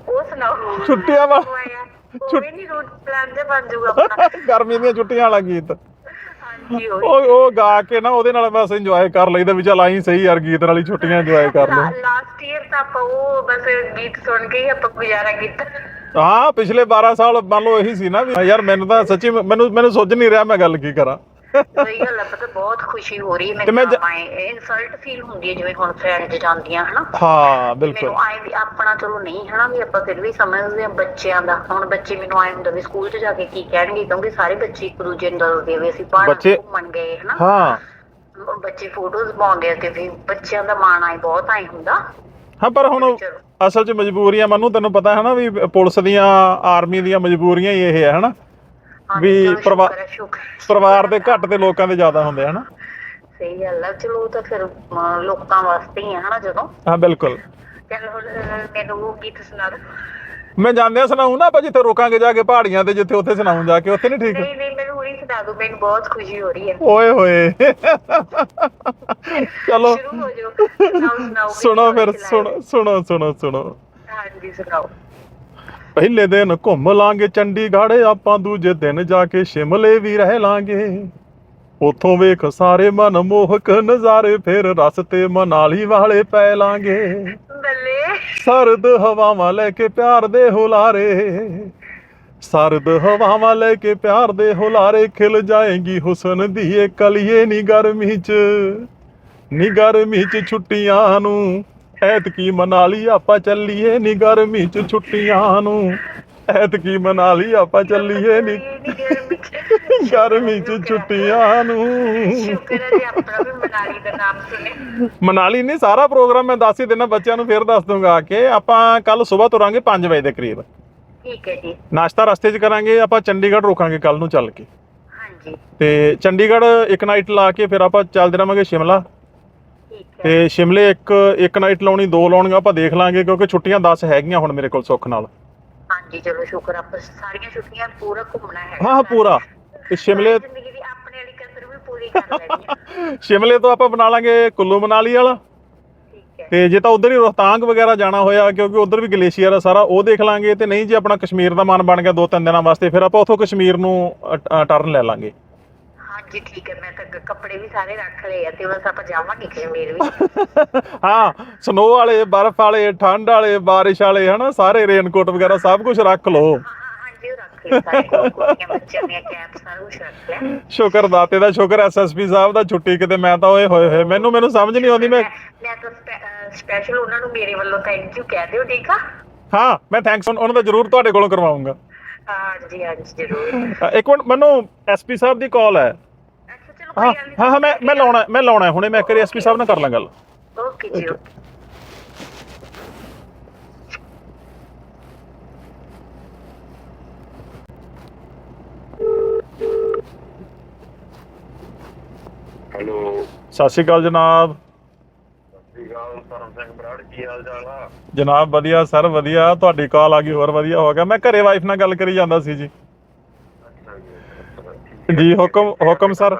ਉਹ ਸੁਣਾਓ। ਛੁੱਟੀਆਂ ਵਾ- ਵੀ ਨਹੀਂ ਰੂਟ ਪਲਾਨ ਦੇ ਬਣ ਜਾਊਗਾ ਆਪਣਾ। ਗਰਮੀ ਦੀਆਂ ਛੁੱਟੀਆਂ ਵਾਲਾ ਗੀਤ। ਉਹ। ਉਹ ਉਹ ਗਾ ਕੇ ਨਾ ਉਹਦੇ ਨਾਲ ਬਸ ਇੰਜੋਏ ਕਰ ਲਈਦਾ ਵੀ ਚੱਲ ਆਈ ਸਹੀ ਯਾਰ ਗੀਤ ਨਾਲ ਹੀ ਛੁੱਟੀਆਂ ਇੰਜੋਏ ਕਰ ਲਓ ਲਾਸਟ ਈਅਰ ਤਾਂ ਆਪਾਂ ਉਹ ਬਸ ਗੀਤ ਸੁਣ ਕੇ ਹੀ ਆਪਾਂ ਗੁਜ਼ਾਰਾ ਕੀਤਾ। ਹਾਂ ਪਿਛਲੇ 12 ਸਾਲ ਮੰਨ ਲਓ ਇਹੀ ਸੀ ਨਾ ਵੀ ਯਾਰ ਮੈਨੂੰ ਤਾਂ ਸੱਚੀ ਮੈਨੂੰ ਮੈਨੂੰ ਸੁੱਝ ਨਹੀਂ ਰਿਹਾ ਮੈਂ ਗੱਲ ਕੀ ਕਰਾਂ। ਸਹੀ ਗੱਲ ਹੈ ਪਤਾ ਬਹੁਤ ਖੁਸ਼ੀ ਹੋ ਰਹੀ ਹੈ ਤੇ ਮੈਂ ਮੈਨੂੰ ਜ- ਆਏ ਇਨਸਲਟ ਫੀਲ ਹੁੰਦੀ ਹੈ ਜਿਵੇਂ ਹੁਣ ਫਰੈਂਡ ਜਾਂਦੀਆਂ ਹਨਾ? ਹਾਂ ਬਿਲਕੁਲ। ਮੈਨੂੰ ਆਏ ਵੀ ਆਪਣਾ ਚਲੋ ਨਹੀਂ ਹਨਾ ਵੀ ਆਪਾਂ ਫਿਰ ਵੀ ਸਮਝਦੇ ਆ ਬੱਚਿਆਂ ਦਾ। ਹੁਣ ਬੱਚੇ ਮੈਨੂੰ ਆਏ ਹੁੰਦਾ ਵੀ ਸਕੂਲ 'ਚ ਜਾ ਕੇ ਕੀ ਕਹਿਣਗੇ ਕਿਉਂਕਿ ਸਾਰੇ ਬੱਚੇ ਇੱਕ ਦੂਜੇ ਨੂੰ ਦੱਸਦੇ ਵੀ ਅਸੀਂ 'ਚ ਬੱਚੇ- ਘੁੰਮਣ ਗਏ ਹਨਾ? ਹਾਂ। ਬੱਚੇ ਫੋਟੋਜ਼ ਪਾਉਂਦੇ ਆ ਤੇ ਵੀ ਬੱਚਿਆਂ ਦਾ ਮਾਣ ਆਏ ਬਹੁਤ ਆਏ ਹੁੰਦਾ। ਹਾਂ ਪਰ ਹੁਣ। ਅਸਲ 'ਚ ਮਜਬੂਰੀਆਂ ਮੈਨੂੰ ਤੈਨੂੰ ਪਤਾ ਹੈ ਨਾ ਵੀ ਪੁਲਿਸ ਦੀਆਂ ਆਰਮੀ ਦੀਆਂ ਮਜਬੂਰੀਆਂ ਹੀ ਇਹ ਹੈ ਹਨਾ? ਵੀ ਪਰਿਵਾਰ ਦੇ ਘੱਟ ਤੇ ਲੋਕਾਂ ਦੇ ਜ਼ਿਆਦਾ ਹੁੰਦੇ ਹਨਾ? ਸਹੀ ਗੱਲ ਹੈ ਚਲੋ ਤਾਂ ਫਿਰ ਲੋਕਾਂ ਵਾਸਤੇ ਹੀ ਹੈ ਹਨਾ ਜਦੋਂ। ਹਾਂ ਬਿਲਕੁਲ। ਚਲ ਹੁਣ ਮੈਨੂੰ ਉਹ ਗੀਤ ਸੁਣਾ ਦਿਓ। ਮੈਂ ਜਾਂਦਿਆਂ ਸੁਣਾਉਂ ਨਾ ਆਪਾਂ ਜਿੱਥੇ ਰੋਕਾਂਗੇ ਜਾ ਕੇ ਪਹਾੜੀਆਂ ਤੇ ਜਿੱਥੇ ਉੱਥੇ ਸੁਣਾਉਂ ਜਾ ਕੇ ਉੱਥੇ ਨਹੀਂ ਠੀਕ? ਨਹੀਂ ਨਹੀਂ ਮੈਨੂੰ ਹੁਣੀ ਸੁਣਾ ਦਿਓ ਮੈਨੂੰ ਬਹੁਤ ਖੁਸ਼ੀ ਹੋ ਰਹੀ ਹੈ ਓਏ ਹੋਏ। ਚਲੋ। ਸ਼ੁਰੂ ਹੋ ਜਾਓ ਸੁਣਾਓ ਸੁਣਾਓ ਸੁਣੋ ਫਿਰ ਸੁਣੋ ਸੁਣੋ ਸੁਣੋ ਸੁਣੋ। ਹਾਂਜੀ ਸੁਣਾਓ। ਪਹਿਲੇ ਦਿਨ ਘੁੰਮ ਲਾਂਗੇ ਚੰਡੀਗੜ੍ਹ ਆਪਾਂ ਦੂਜੇ ਦਿਨ ਜਾ ਕੇ ਸ਼ਿਮਲੇ ਵੀ ਰਹਿ ਲਾਂਗੇ। ਉਥੋਂ ਵੇਖ ਸਾਰੇ ਮਨਮੋਹਕ ਨਜ਼ਾਰੇ ਫਿਰ ਰਸਤੇ ਮਨਾਲੀ ਵਾਲੇ ਪੈ ਲਾਂਗੇ। ਬੱਲੇ। ਸਰਦ ਹਵਾਵਾਂ ਲੈ ਕੇ ਪਿਆਰ ਦੇ ਹੁਲਾਰੇ। ਸਰਦ ਹਵਾਵਾਂ ਲੈ ਕੇ ਪਿਆਰ ਦੇ ਹੁਲਾਰੇ ਖਿਲ ਜਾਏਗੀ ਹੁਸਨ ਦੀ ਇਹ ਕਲੀਏ ਨੀ ਗਰਮੀ ਚ। ਨੀ ਗਰਮੀ ਚ ਛੁੱਟੀਆਂ ਨੂੰ ਐਤਕੀ ਮਨਾਲੀ ਆਪਾਂ ਚੱਲੀਏ ਨੀ ਗਰਮੀ ਚ ਛੁੱਟੀਆਂ ਨੂੰ। ਐਤਕੀ ਮਨਾਲੀ ਆਪਾਂ ਚੱਲੀਏ ਨੀ ਗਰਮੀ ਚ ਛੁੱਟੀਆਂ ਨੂੰ। ਸ਼ੁਕਰ ਹੈ ਜੀ ਆਪਣਾ ਵੀ ਮਨਾਲੀ ਦਾ ਨਾਮ ਸੁਣੇ ਮਨਾਲੀ ਨਹੀਂ ਸਾਰਾ ਪ੍ਰੋਗਰਾਮ ਮੈਂ ਦੱਸ ਹੀ ਦੇਣਾ ਬੱਚਿਆਂ ਨੂੰ ਫੇਰ ਦੱਸ ਦੂੰਗਾ ਕਿ ਆਪਾਂ ਕੱਲ ਸਵੇਰ ਤੁਰਾਂਗੇ 5 ਵਜੇ ਦੇ ਕਰੀਬ। ਠੀਕ ਹੈ ਜੀ। ਨਾਸ਼ਤਾ ਰਸਤੇ 'ਚ ਕਰਾਂਗੇ ਆਪਾਂ ਚੰਡੀਗੜ੍ਹ ਰੋਕਾਂਗੇ ਕੱਲ ਨੂੰ ਚੱਲ ਕੇ। ਹਾਂਜੀ। ਤੇ ਚੰਡੀਗੜ੍ਹ ਇੱਕ ਨਾਈਟ ਲਾ ਕੇ ਫਿਰ ਆਪਾਂ ਚੱਲਦੇ ਰਵਾਂਗੇ ਸ਼ਿਮਲਾ। ਤੇ ਸ਼ਿਮਲੇ ਇੱਕ ਇੱਕ ਨਾਈਟ ਲਾਉਣੀ ਦੋ ਲਾਉਣੀਆਂ ਆਪਾਂ ਦੇਖ ਲਾਂਗੇ ਕਿਉਂਕਿ ਛੁੱਟੀਆਂ 10 ਹੈਗੀਆਂ ਹੁਣ ਮੇਰੇ ਕੋਲ ਸੁੱਖ ਨਾਲ। ਹਾਂਜੀ ਚਲੋ ਸ਼ੁਕਰ ਆਪਾਂ ਸਾਰੀਆਂ ਛੁੱਟੀਆਂ ਪੂਰਾ ਘੁੰਮਣਾ ਹੈ। ਹਾਂ ਹਾਂ ਪੂਰਾ। ਤੇ ਸ਼ਿਮਲੇ ਜ਼ਿੰਦਗੀ ਦੀ ਆਪਣੇ ਵਾਲੀ ਕਸਰ ਵੀ ਪੂਰੀ ਕਰ ਲੈਣੀ ਹੈ ਸ਼ਿਮਲੇ ਤੋਂ ਆਪਾਂ ਬਣਾ ਲਾਂਗੇ ਕੁੱਲੂ ਮਨਾਲੀ ਵਾਲਾ। ਠੀਕ ਹੈ। ਤੇ ਜੇ ਤਾਂ ਉਧਰ ਹੀ ਰੋਹਤਾਂਗ ਵਗੈਰਾ ਜਾਣਾ ਹੋਇਆ ਕਿਉਂਕਿ ਉਧਰ ਵੀ ਗਲੇਸ਼ੀਅਰ ਆ ਸਾਰਾ ਉਹ ਦੇਖ ਲਾਂਗੇ। ਤੇ ਨਹੀਂ ਜੇ ਆਪਣਾ ਕਸ਼ਮੀਰ ਦਾ ਮਨ ਬਣ ਗਿਆ ਦੋ ਤਿੰਨ ਦਿਨਾਂ ਵਾਸਤੇ ਫਿਰ ਆਪਾਂ ਉਥੋਂ ਕਸ਼ਮੀਰ ਨੂੰ ਟਰਨ ਲੈ ਲਾਂਗੇ। ਹਾਂਜੀ ਠੀਕ ਹੈ ਮੈਂ ਤਾਂ ਕੱਪੜੇ ਵੀ ਸਾਰੇ ਰੱਖ ਲਏ ਆ ਤੇ ਬਸ ਆਪਾਂ ਜਾਵਾਂਗੇ ਕਸ਼ਮੀਰ ਵੀ। ਹਾਂ ਸਨੋ ਵਾਲੇ ਬਰਫ਼ ਵਾਲੇ ਠੰਡ ਵਾਲੇ ਬਾਰਿਸ਼ ਵਾਲੇ ਹਨਾ ਸਾਰੇ ਰੇਨਕੋਟ ਵਗੈਰਾ ਸਭ ਕੁਝ ਰੱਖ ਲਓ। ਸ਼ੁਕਰ ਦਾਤੇ ਦਾ ਸ਼ੁਕਰ ਐਸਐਸਪੀ ਸਾਹਿਬ ਦਾ ਛੁੱਟੀ ਕਿਤੇ ਮੈਂ ਤਾਂ ਓਏ ਹੋਏ ਹੋਏ ਮੈਨੂੰ ਮੈਨੂੰ ਸਮਝ ਨਹੀਂ ਆਉਂਦੀ ਮੈਂ ਮੈਂ ਤਾਂ ਸਪੈਸ਼ਲ ਉਹਨਾਂ ਨੂੰ ਮੇਰੇ ਵੱਲੋਂ ਥੈਂਕ ਯੂ ਕਹਿ ਦਿਓ ਠੀਕ ਆ? ਹਾਂ ਮੈਂ ਥੈਂਕਸ ਉਹਨਾਂ ਦਾ ਜ਼ਰੂਰ ਤੁਹਾਡੇ ਕੋਲੋਂ ਕਰਵਾਉਂਗਾ। ਹਾਂਜੀ ਹਾਂਜੀ ਜ਼ਰੂਰ। ਇੱਕ ਮਿੰਟ ਮੈਨੂੰ ਐਸਪੀ ਸਾਹਿਬ ਦੀ ਕਾਲ ਹੈ। ਹਾਂ ਹਾਂ ਹਾਂ ਮੈਂ ਮੈਂ ਲਾਉਣਾ ਮੈਂ ਲਾਉਣਾ ਹੁਣੇ ਮੈਂ ਕਰੀ ਐਸਪੀ ਸਾਹਿਬ ਨਾਲ ਕਰ ਲਾਂ ਗੱਲ। ਓਕੇ ਜੀ ਓਕੇ। ਹੈਲੋ। ਸਤਿ ਸ਼੍ਰੀ ਅਕਾਲ ਜਨਾਬ। ਸ੍ਰੀ ਅਕਾਲ ਧਰਮ ਸਿੰਘ ਬਰਾੜ ਕੀ ਹਾਲ ਚਾਲ ਆ? ਜਨਾਬ ਵਧੀਆ ਸਰ ਵਧੀਆ। ਤੁਹਾਡੀ ਕਾਲ ਆ ਗਈ ਹੋਰ ਵਧੀਆ ਹੋ ਗਿਆ। ਮੈਂ ਘਰੇ ਵਾਈਫ ਨਾਲ ਗੱਲ ਕਰੀ ਜਾਂਦਾ ਸੀ ਜੀ। ਅੱਛਾ ਜੀ ਜੀ ਹੁਕਮ ਹੁਕਮ ਸਰ।